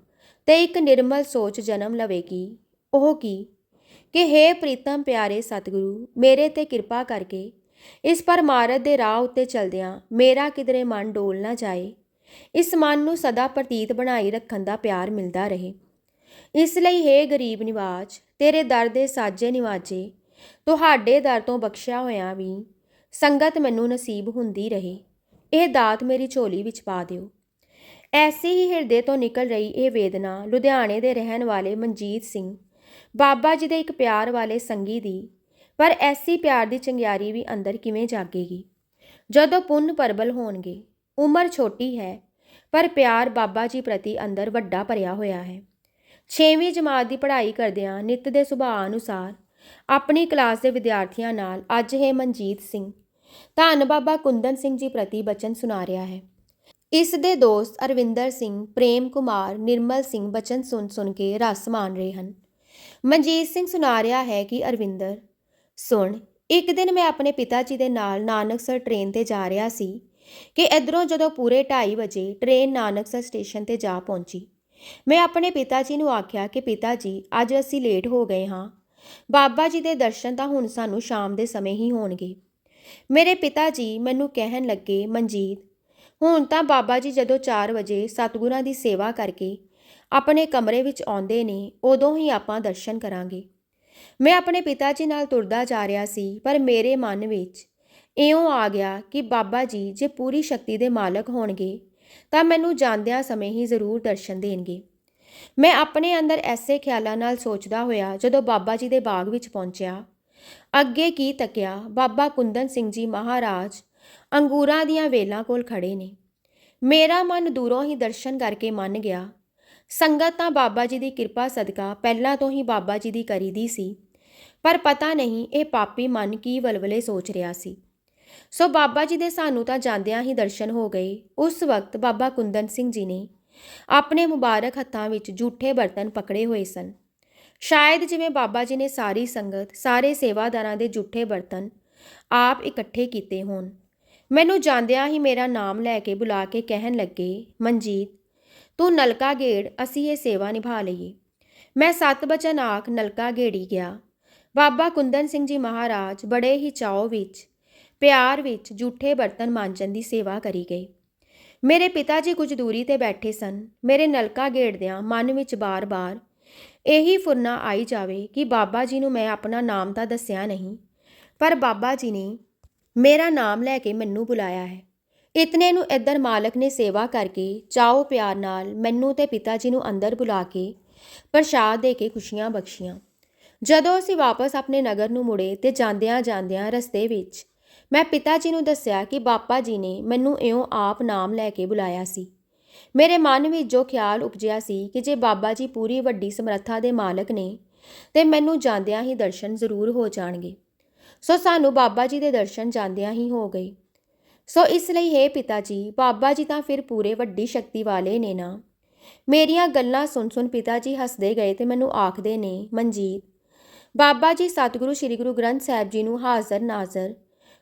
ਤੇ ਇੱਕ ਨਿਰਮਲ ਸੋਚ ਜਨਮ ਲਵੇਗੀ। ਉਹ ਕੀ? ਕਿ हे ਪ੍ਰੀਤਮ ਪਿਆਰੇ ਸਤਿਗੁਰੂ, ਮੇਰੇ ਤੇ ਕਿਰਪਾ ਕਰਕੇ ਇਸ ਪਰਮਾਰਥ ਦੇ ਰਾਹ ਉੱਤੇ ਚਲਦਿਆਂ ਮੇਰਾ ਕਿਧਰੇ ਮਨ ਡੋਲ ਨਾ ਜਾਏ। ਇਸ ਮਨ ਨੂੰ ਸਦਾ ਪ੍ਰਤੀਤ ਬਣਾਈ ਰੱਖਣ ਦਾ ਪਿਆਰ ਮਿਲਦਾ ਰਹੇ। ਇਸ ਲਈ हे ਗਰੀਬ ਨਿਵਾਜ, ਤੇਰੇ ਦਰ ਦੇ ਸਾਜੇ ਨਿਵਾਜੇ, ਤੁਹਾਡੇ ਦਰ ਤੋਂ ਬਖਸ਼ਿਆ ਹੋਇਆ ਵੀ ਸੰਗਤ ਮੈਨੂੰ ਨਸੀਬ ਹੁੰਦੀ ਰਹੇ। ਇਹ ਦਾਤ ਮੇਰੀ ਝੋਲੀ ਵਿੱਚ ਪਾ ਦਿਓ। ਐਸੀ ਹੀ ਹਿਰਦੇ ਤੋਂ ਨਿਕਲ ਰਹੀ ਇਹ ਵੇਦਨਾ ਲੁਧਿਆਣੇ ਦੇ ਰਹਿਣ ਵਾਲੇ ਮਨਜੀਤ ਸਿੰਘ, ਬਾਬਾ ਜੀ ਦੇ ਇੱਕ ਪਿਆਰ ਵਾਲੇ ਸੰਗੀ ਦੀ, ਪਰ ਐਸੀ ਪਿਆਰ ਦੀ ਚੰਗਿਆਰੀ ਵੀ ਅੰਦਰ ਕਿਵੇਂ ਜਾਗੇਗੀ? ਜਦੋਂ ਪੁੰਨ ਪਰਬਲ ਹੋਣਗੇ, ਉਮਰ ਛੋਟੀ ਹੈ, ਪਰ ਪਿਆਰ ਬਾਬਾ ਜੀ ਪ੍ਰਤੀ ਅੰਦਰ ਵੱਡਾ ਭਰਿਆ ਹੋਇਆ ਹੈ। ਛੇਵੀਂ ਜਮਾਤ ਦੀ ਪੜ੍ਹਾਈ ਕਰਦਿਆਂ ਨਿਤ ਦੇ ਸੁਭਾਅ ਅਨੁਸਾਰ ਆਪਣੀ ਕਲਾਸ ਦੇ ਵਿਦਿਆਰਥੀਆਂ ਨਾਲ ਅੱਜ ਇਹ ਮਨਜੀਤ ਸਿੰਘ, ਧੰਨ ਬਾਬਾ ਕੁੰਦਨ ਸਿੰਘ ਜੀ ਪ੍ਰਤੀ ਬਚਨ ਸੁਣਾ ਰਿਹਾ ਹੈ। ਇਸ ਦੇ ਦੋਸਤ ਅਰਵਿੰਦਰ ਸਿੰਘ, ਪ੍ਰੇਮ ਕੁਮਾਰ, ਨਿਰਮਲ ਸਿੰਘ ਬਚਨ ਸੁਣ ਸੁਣ ਕੇ ਰਸ ਮਾਣ ਰਹੇ ਹਨ। ਮਨਜੀਤ ਸਿੰਘ ਸੁਣਾ ਰਿਹਾ ਹੈ ਕਿ ਅਰਵਿੰਦਰ, ਸੁਣ, ਇੱਕ ਦਿਨ ਮੈਂ ਆਪਣੇ ਪਿਤਾ ਜੀ ਦੇ ਨਾਲ ਨਾਨਕਸਰ ਟ੍ਰੇਨ ਤੇ ਜਾ ਰਿਹਾ ਸੀ ਕਿ ਇਧਰੋਂ ਜਦੋਂ ਪੂਰੇ 2:30 ਵਜੇ ਟ੍ਰੇਨ ਨਾਨਕਸਰ ਸਟੇਸ਼ਨ ਤੇ ਜਾ ਪਹੁੰਚੀ। ਮੈਂ ਆਪਣੇ ਪਿਤਾ ਜੀ ਨੂੰ ਆਖਿਆ ਕਿ ਪਿਤਾ ਜੀ ਅੱਜ ਅਸੀਂ ਲੇਟ ਹੋ ਗਏ ਹਾਂ। ਬਾਬਾ ਜੀ ਦੇ ਦਰਸ਼ਨ ਤਾਂ ਹੁਣ ਸਾਨੂੰ ਸ਼ਾਮ ਦੇ ਸਮੇਂ ਹੀ ਹੋਣਗੇ। ਮੇਰੇ ਪਿਤਾ ਜੀ ਮੈਨੂੰ ਕਹਿਣ ਲੱਗੇ, ਮਨਜੀਤ, ਹੁਣ ਤਾਂ ਬਾਬਾ ਜੀ ਜਦੋਂ 4 ਵਜੇ ਸਤਿਗੁਰਾਂ ਦੀ ਸੇਵਾ ਕਰਕੇ ਆਪਣੇ ਕਮਰੇ ਵਿੱਚ ਆਉਂਦੇ ਨੇ, ਉਦੋਂ ਹੀ ਆਪਾਂ ਦਰਸ਼ਨ ਕਰਾਂਗੇ। ਮੈਂ ਆਪਣੇ ਪਿਤਾ ਜੀ ਨਾਲ ਤੁਰਦਾ ਜਾ ਰਿਹਾ ਸੀ, ਪਰ ਮੇਰੇ ਮਨ ਵਿੱਚ ਇਉਂ ਆ ਗਿਆ ਕਿ ਬਾਬਾ ਜੀ ਜੇ ਪੂਰੀ ਸ਼ਕਤੀ ਦੇ ਮਾਲਕ ਹੋਣਗੇ ਤਾਂ ਮੈਨੂੰ ਜਾਂਦਿਆਂ ਸਮੇਂ ਹੀ ਜ਼ਰੂਰ ਦਰਸ਼ਨ ਦੇਣਗੇ। ਮੈਂ ਆਪਣੇ ਅੰਦਰ ਐਸੇ ਖਿਆਲਾਂ ਨਾਲ ਸੋਚਦਾ ਹੋਇਆ ਜਦੋਂ ਬਾਬਾ ਜੀ ਦੇ ਬਾਗ ਵਿੱਚ ਪਹੁੰਚਿਆ। ਅੱਗੇ ਕੀ ਤੱਕਿਆ, ਬਾਬਾ ਕੁੰਦਨ ਸਿੰਘ ਜੀ ਮਹਾਰਾਜ ਅੰਗੂਰਾਂ ਦੀਆਂ ਵੇਲਾਂ ਕੋਲ ਖੜੇ ਨੇ। ਮੇਰਾ ਮਨ ਦੂਰੋਂ ਹੀ ਦਰਸ਼ਨ ਕਰਕੇ ਮੰਨ ਗਿਆ। ਸੰਗਤ ਤਾਂ ਬਾਬਾ ਜੀ ਦੀ ਕਿਰਪਾ ਸਦਕਾ ਪਹਿਲਾਂ ਤੋਂ ਹੀ ਬਾਬਾ ਜੀ ਦੀ ਕਰੀਦੀ ਸੀ। ਪਰ ਪਤਾ ਨਹੀਂ ਇਹ ਪਾਪੀ ਮਨ ਕੀ ਵਲਵਲੇ ਸੋਚ ਰਿਹਾ ਸੀ। ਸੋ ਬਾਬਾ ਜੀ ਦੇ ਸਾਨੂੰ ਤਾਂ ਜਾਂਦਿਆਂ ਹੀ ਦਰਸ਼ਨ ਹੋ ਗਏ। ਉਸ ਵਕਤ ਬਾਬਾ ਕੁੰਦਨ ਸਿੰਘ ਜੀ ਨੇ ਆਪਣੇ ਮੁਬਾਰਕ ਹੱਥਾਂ ਵਿੱਚ ਝੂਠੇ ਬਰਤਨ ਪਕੜੇ ਹੋਏ ਸਨ। ਸ਼ਾਇਦ ਜਿਵੇਂ ਬਾਬਾ ਜੀ ਨੇ ਸਾਰੀ ਸੰਗਤ, ਸਾਰੇ ਸੇਵਾਦਾਰਾਂ ਦੇ ਝੂਠੇ ਬਰਤਨ ਆਪ ਇਕੱਠੇ ਕੀਤੇ ਹੋਣ। ਮੈਨੂੰ ਜਾਂਦਿਆਂ ਹੀ ਮੇਰਾ ਨਾਮ ਲੈ ਕੇ ਬੁਲਾ ਕੇ ਕਹਿਣ ਲੱਗੇ, ਮਨਜੀਤ, ਤੂੰ ਨਲਕਾ ਗੇੜ, ਅਸੀਂ ਇਹ ਸੇਵਾ ਨਿਭਾ ਲਈਏ। ਮੈਂ ਸੱਤ ਬਚਨ ਆਖ ਨਲਕਾ ਗੇੜੀ ਗਿਆ। ਬਾਬਾ ਕੁੰਦਨ ਸਿੰਘ ਜੀ ਮਹਾਰਾਜ ਬੜੇ ਹੀ ਚਾਅ ਵਿੱਚ ਪਿਆਰ ਵਿੱਚ ਝੂਠੇ ਬਰਤਨ ਮਾਂਜਣ ਦੀ ਸੇਵਾ ਕਰੀ ਗਏ ਮੇਰੇ ਪਿਤਾ ਜੀ ਕੁਝ ਦੂਰੀ ਤੇ ਬੈਠੇ ਸਨ। ਮੇਰੇ ਨਲਕਾ ਗੇੜਦਿਆਂ ਮਨ ਵਿੱਚ ਬਾਰ-ਬਾਰ ਇਹੀ ਫੁਰਨਾ ਆਈ ਜਾਵੇ ਕਿ ਬਾਬਾ ਜੀ ਨੂੰ ਮੈਂ ਆਪਣਾ ਨਾਮ ਤਾਂ ਦੱਸਿਆ ਨਹੀਂ, ਪਰ ਬਾਬਾ ਜੀ ਨੇ ਮੇਰਾ ਨਾਮ ਲੈ ਕੇ ਮੈਨੂੰ ਬੁਲਾਇਆ ਹੈ। ਇਤਨੇ ਨੂੰ ਇੱਧਰ ਮਾਲਕ ਨੇ ਸੇਵਾ ਕਰਕੇ ਚਾਓ ਪਿਆਰ ਨਾਲ ਮੈਨੂੰ ਤੇ ਪਿਤਾ ਜੀ ਨੂੰ ਅੰਦਰ ਬੁਲਾ ਕੇ ਪ੍ਰਸ਼ਾਦ ਦੇ ਕੇ ਖੁਸ਼ੀਆਂ ਬਖਸ਼ੀਆਂ। ਜਦੋਂ ਅਸੀਂ ਵਾਪਸ ਆਪਣੇ ਨਗਰ ਨੂੰ ਮੁੜੇ ਤੇ ਜਾਂਦਿਆਂ ਜਾਂਦਿਆਂ ਰਸਤੇ ਵਿੱਚ ਮੈਂ ਪਿਤਾ ਜੀ ਨੂੰ ਦੱਸਿਆ ਕਿ ਬਾਪਾ ਜੀ ਨੇ ਮੈਨੂੰ ਇਉਂ ਆਪ ਨਾਮ ਲੈ ਕੇ ਬੁਲਾਇਆ ਸੀ। ਮੇਰੇ ਮਨ ਵਿੱਚ ਜੋ ਖਿਆਲ ਉਪਜਿਆ ਸੀ ਕਿ ਜੇ ਬਾਬਾ ਜੀ ਪੂਰੀ ਵੱਡੀ ਸਮਰੱਥਾ ਦੇ ਮਾਲਕ ਨੇ, ਤੇ ਮੈਨੂੰ ਜਾਂਦਿਆਂ ਹੀ ਦਰਸ਼ਨ ਜ਼ਰੂਰ ਹੋ ਜਾਣਗੇ। ਸੋ ਸਾਨੂੰ ਬਾਬਾ ਜੀ ਦੇ ਦਰਸ਼ਨ ਜਾਂਦਿਆਂ ਹੀ ਹੋ ਗਏ। ਸੋ ਇਸ ਲਈ ਹੈ ਪਿਤਾ ਜੀ, ਬਾਬਾ ਜੀ ਤਾਂ ਫਿਰ ਪੂਰੇ ਵੱਡੀ ਸ਼ਕਤੀ ਵਾਲੇ ਨੇ ਨਾ। ਮੇਰੀਆਂ ਗੱਲਾਂ ਸੁਣ ਸੁਣ ਪਿਤਾ ਜੀ ਹੱਸਦੇ ਗਏ ਤੇ ਮੈਨੂੰ ਆਖਦੇ ਨੇ ਮਨਜੀਤ ਬਾਬਾ ਜੀ ਸਤਿਗੁਰੂ, ਸ੍ਰੀ ਗੁਰੂ ਗ੍ਰੰਥ ਸਾਹਿਬ ਜੀ ਨੂੰ ਹਾਜ਼ਰ ਨਾਜ਼ਰ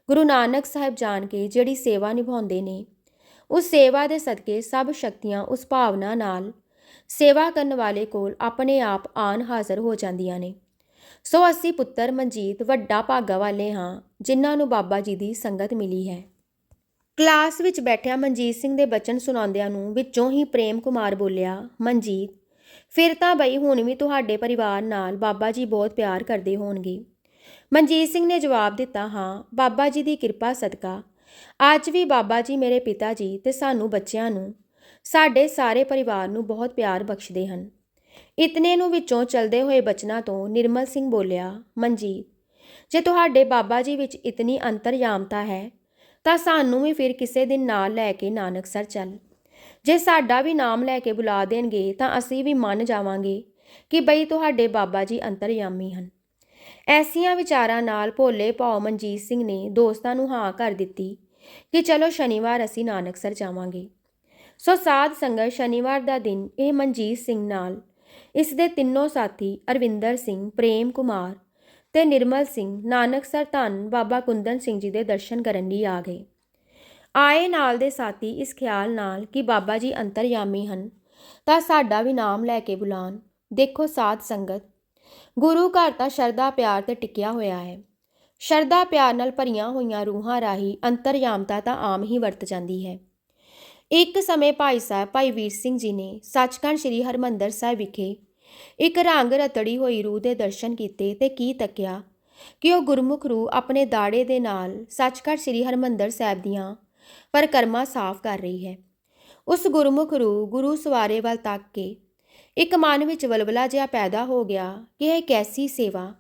ਗੁਰੂ ਨਾਨਕ ਸਾਹਿਬ ਜਾਣ ਕੇ ਜਿਹੜੀ ਸੇਵਾ ਨਿਭਾਉਂਦੇ ਨੇ, ਉਸ ਸੇਵਾ ਦੇ ਸਦਕੇ ਸਭ ਸ਼ਕਤੀਆਂ ਉਸ ਭਾਵਨਾ ਨਾਲ ਸੇਵਾ ਕਰਨ ਵਾਲੇ ਕੋਲ ਆਪਣੇ ਆਪ ਆਨ ਹਾਜ਼ਰ ਹੋ ਜਾਂਦੀਆਂ ਨੇ। ਸੋ ਅਸੀਂ ਪੁੱਤਰ ਮਨਜੀਤ ਵੱਡਾ ਭਾਗਾ ਵਾਲੇ ਹਾਂ, ਜਿਨ੍ਹਾਂ ਨੂੰ ਬਾਬਾ ਜੀ ਦੀ ਸੰਗਤ ਮਿਲੀ ਹੈ। ਕਲਾਸ ਵਿੱਚ ਬੈਠਿਆ ਮਨਜੀਤ ਸਿੰਘ ਦੇ ਬਚਨ ਸੁਣਾਉਂਦਿਆਂ ਨੂੰ ਵਿੱਚੋਂ ਹੀ ਪ੍ਰੇਮ ਕੁਮਾਰ ਬੋਲਿਆ, ਮਨਜੀਤ, ਫਿਰ ਤਾਂ ਬਈ ਹੁਣ ਵੀ ਤੁਹਾਡੇ ਪਰਿਵਾਰ ਨਾਲ ਬਾਬਾ ਜੀ ਬਹੁਤ ਪਿਆਰ ਕਰਦੇ ਹੋਣਗੇ। ਮਨਜੀਤ ਸਿੰਘ ਨੇ ਜਵਾਬ ਦਿੱਤਾ, ਹਾਂ, ਬਾਬਾ ਜੀ ਦੀ ਕਿਰਪਾ ਸਦਕਾ। ਅੱਜ ਵੀ ਬਾਬਾ ਜੀ ਮੇਰੇ ਪਿਤਾ ਜੀ ਤੇ ਸਾਨੂੰ ਬੱਚਿਆਂ ਨੂੰ, ਸਾਡੇ ਸਾਰੇ ਪਰਿਵਾਰ ਨੂੰ ਬਹੁਤ ਪਿਆਰ ਬਖਸ਼ਦੇ ਹਨ। ਇਤਨੇ ਨੂੰ ਵਿੱਚੋਂ ਚਲਦੇ ਹੋਏ ਬਚਨਾਂ ਤੋਂ ਨਿਰਮਲ ਸਿੰਘ ਬੋਲਿਆ, ਮਨਜੀਤ, ਜੇ ਤੁਹਾਡੇ ਬਾਬਾ ਜੀ ਵਿੱਚ ਇਤਨੀ ਅੰਤਰਯਾਮਤਾ ਹੈ, ਤਾਂ ਸਾਨੂੰ ਵੀ ਫਿਰ ਕਿਸੇ ਦਿਨ ਨਾਲ ਲੈ ਕੇ ਨਾਨਕਸਰ ਚੱਲ। ਜੇ ਸਾਡਾ ਵੀ ਨਾਮ ਲੈ ਕੇ ਬੁਲਾ ਦੇਣਗੇ, ਤਾਂ ਅਸੀਂ ਵੀ ਮੰਨ ਜਾਵਾਂਗੇ ਕਿ ਬਈ ਤੁਹਾਡੇ ਬਾਬਾ ਜੀ ਅੰਤਰਯਾਮੀ ਹਨ। ਐਸੀਆਂ ਵਿਚਾਰਾਂ ਨਾਲ ਭੋਲੇ ਭਾਉ ਮਨਜੀਤ ਸਿੰਘ ਨੇ ਦੋਸਤਾਂ ਨੂੰ ਹਾਂ ਕਰ ਦਿੱਤੀ ਕਿ ਚਲੋ ਸ਼ਨੀਵਾਰ ਅਸੀਂ ਨਾਨਕਸਰ ਜਾਵਾਂਗੇ। ਸੋ ਸਾਧ ਸੰਗਤ ਸ਼ਨੀਵਾਰ ਦਾ ਦਿਨ ਇਹ ਮਨਜੀਤ ਸਿੰਘ ਨਾਲ, ਇਸ ਦੇ ਤਿੰਨੋਂ ਸਾਥੀ ਅਰਵਿੰਦਰ ਸਿੰਘ, ਪ੍ਰੇਮ ਕੁਮਾਰ ਤੇ ਨਿਰਮਲ ਸਿੰਘ ਨਾਨਕਸਰ ਧੰਨ ਬਾਬਾ ਕੁੰਦਨ ਸਿੰਘ ਜੀ ਦੇ ਦਰਸ਼ਨ ਕਰਨ ਲਈ ਆ ਗਏ। ਆਏ ਨਾਲ ਦੇ ਸਾਥੀ ਇਸ ਖਿਆਲ ਨਾਲ ਕਿ ਬਾਬਾ ਜੀ ਅੰਤਰਯਾਮੀ ਹਨ ਤਾਂ ਸਾਡਾ ਵੀ ਨਾਮ ਲੈ ਕੇ ਬੁਲਾਣ ਦੇਖੋ ਸਾਧ ਸੰਗਤ ਗੁਰੂ ਘਰ ਤਾਂ ਸ਼ਰਧਾ, ਪਿਆਰ ਤੇ ਟਿਕਿਆ ਹੋਇਆ ਹੈ। ਸ਼ਰਧਾ, ਪਿਆਰ ਨਾਲ ਭਰੀਆਂ ਹੋਈਆਂ ਰੂਹਾਂ ਰਾਹੀਂ ਅੰਤਰਯਾਮਤਾ ਤਾਂ ਆਮ ਹੀ ਵਰਤ ਜਾਂਦੀ ਹੈ। ਇੱਕ ਸਮੇਂ ਭਾਈ ਸਾਹਿਬ, ਭਾਈ ਵੀਰ ਸਿੰਘ ਜੀ ਨੇ ਸੱਚਖੰਡ ਸ੍ਰੀ ਹਰਮੰਦਰ ਸਾਹਿਬ ਵਿਖੇ ਇੱਕ ਰੰਗ ਰਤੜੀ ਹੋਈ ਰੂਹ ਦੇ ਦਰਸ਼ਨ ਕੀਤੇ ਤੇ ਕੀ ਤੱਕਿਆ ਕਿ ਉਹ ਗੁਰਮੁਖ ਰੂਹ ਆਪਣੇ ਦਾੜੇ ਦੇ ਨਾਲ ਸੱਚਖੰਡ ਸ੍ਰੀ ਹਰਮੰਦਰ ਸਾਹਿਬ ਦੀਆਂ ਪਰਕਰਮਾ ਸਾਫ਼ ਕਰ ਰਹੀ ਹੈ। ਉਸ ਗੁਰਮੁਖ ਰੂਹ ਗੁਰੂ ਸਵਾਰੇ ਵੱਲ ਤੱਕ ਕੇ ਇੱਕ ਮਨ ਵਿੱਚ ਵਲਵਲਾ ਜਿਹਾ ਪੈਦਾ ਹੋ ਗਿਆ ਕਿ ਇਹ ਕੈਸੀ ਸੇਵਾ।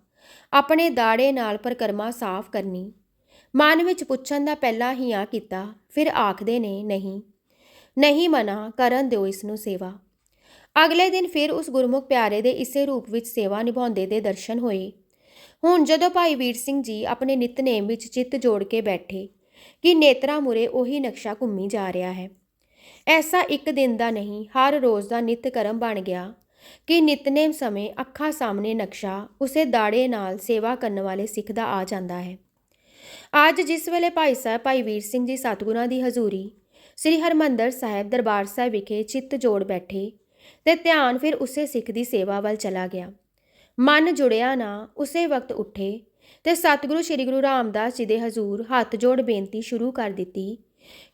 ਆਪਣੇ ਦਾੜੇ ਨਾਲ ਪਰਕਰਮਾ ਸਾਫ਼ ਕਰਨੀ। ਮਨ ਵਿੱਚ ਪੁੱਛਣ ਦਾ ਪਹਿਲਾਂ ਹੀ ਆ ਕੀਤਾ, ਫਿਰ ਆਖਦੇ ਨੇ, ਨਹੀਂ ਨਹੀਂ ਮਨਾ, ਕਰਨ ਦਿਓ ਇਸ ਨੂੰ ਸੇਵਾ। ਅਗਲੇ ਦਿਨ ਫਿਰ ਉਸ ਗੁਰਮੁਖ ਪਿਆਰੇ ਦੇ ਇਸੇ ਰੂਪ ਵਿੱਚ ਸੇਵਾ ਨਿਭਾਉਂਦੇ ਦੇ ਦਰਸ਼ਨ ਹੋਏ। ਹੁਣ ਜਦੋਂ ਭਾਈ ਵੀਰ ਸਿੰਘ ਜੀ ਆਪਣੇ ਨਿਤਨੇਮ ਵਿੱਚ ਚਿੱਤ ਜੋੜ ਕੇ ਬੈਠੇ ਕਿ ਨੇਤਰਾ ਮੁਰੇ ਉਹੀ ਨਕਸ਼ਾ ਘੁੰਮੀ ਜਾ ਰਿਹਾ ਹੈ ਐਸਾ ਇੱਕ ਦਿਨ ਦਾ ਨਹੀਂ, ਹਰ ਰੋਜ਼ ਦਾ ਨਿਤ ਕਰਮ ਬਣ ਗਿਆ। ਕਿ ਨਿਤਨੇਮ ਸਮੇਂ ਅੱਖਾਂ ਸਾਹਮਣੇ ਨਕਸ਼ਾ ਉਸੇ ਦਾੜੇ ਨਾਲ ਸੇਵਾ ਕਰਨ ਵਾਲੇ ਸਿੱਖ ਦਾ ਆ ਜਾਂਦਾ ਹੈ। ਅੱਜ ਜਿਸ ਵੇਲੇ ਭਾਈ ਸਾਹਿਬ, ਭਾਈ ਵੀਰ ਸਿੰਘ ਜੀ ਸਤਿਗੁਰਾਂ ਦੀ ਹਜ਼ੂਰੀ, ਸ੍ਰੀ ਹਰਮੰਦਰ ਸਾਹਿਬ ਦਰਬਾਰ ਸਾਹਿਬ ਵਿਖੇ ਚਿੱਤ ਜੋੜ ਬੈਠੇ ਤੇ ਧਿਆਨ ਫਿਰ ਉਸੇ ਸਿੱਖ ਦੀ ਸੇਵਾ ਵੱਲ ਚਲਾ ਗਿਆ। ਮਨ ਜੁੜਿਆ ਨਾ, ਉਸੇ ਵਕਤ ਉੱਠੇ ਤੇ ਸਤਿਗੁਰੂ ਸ੍ਰੀ ਗੁਰੂ ਰਾਮਦਾਸ ਜੀ ਦੇ ਹਜ਼ੂਰ ਹੱਥ ਜੋੜ ਬੇਨਤੀ ਸ਼ੁਰੂ ਕਰ ਦਿੱਤੀ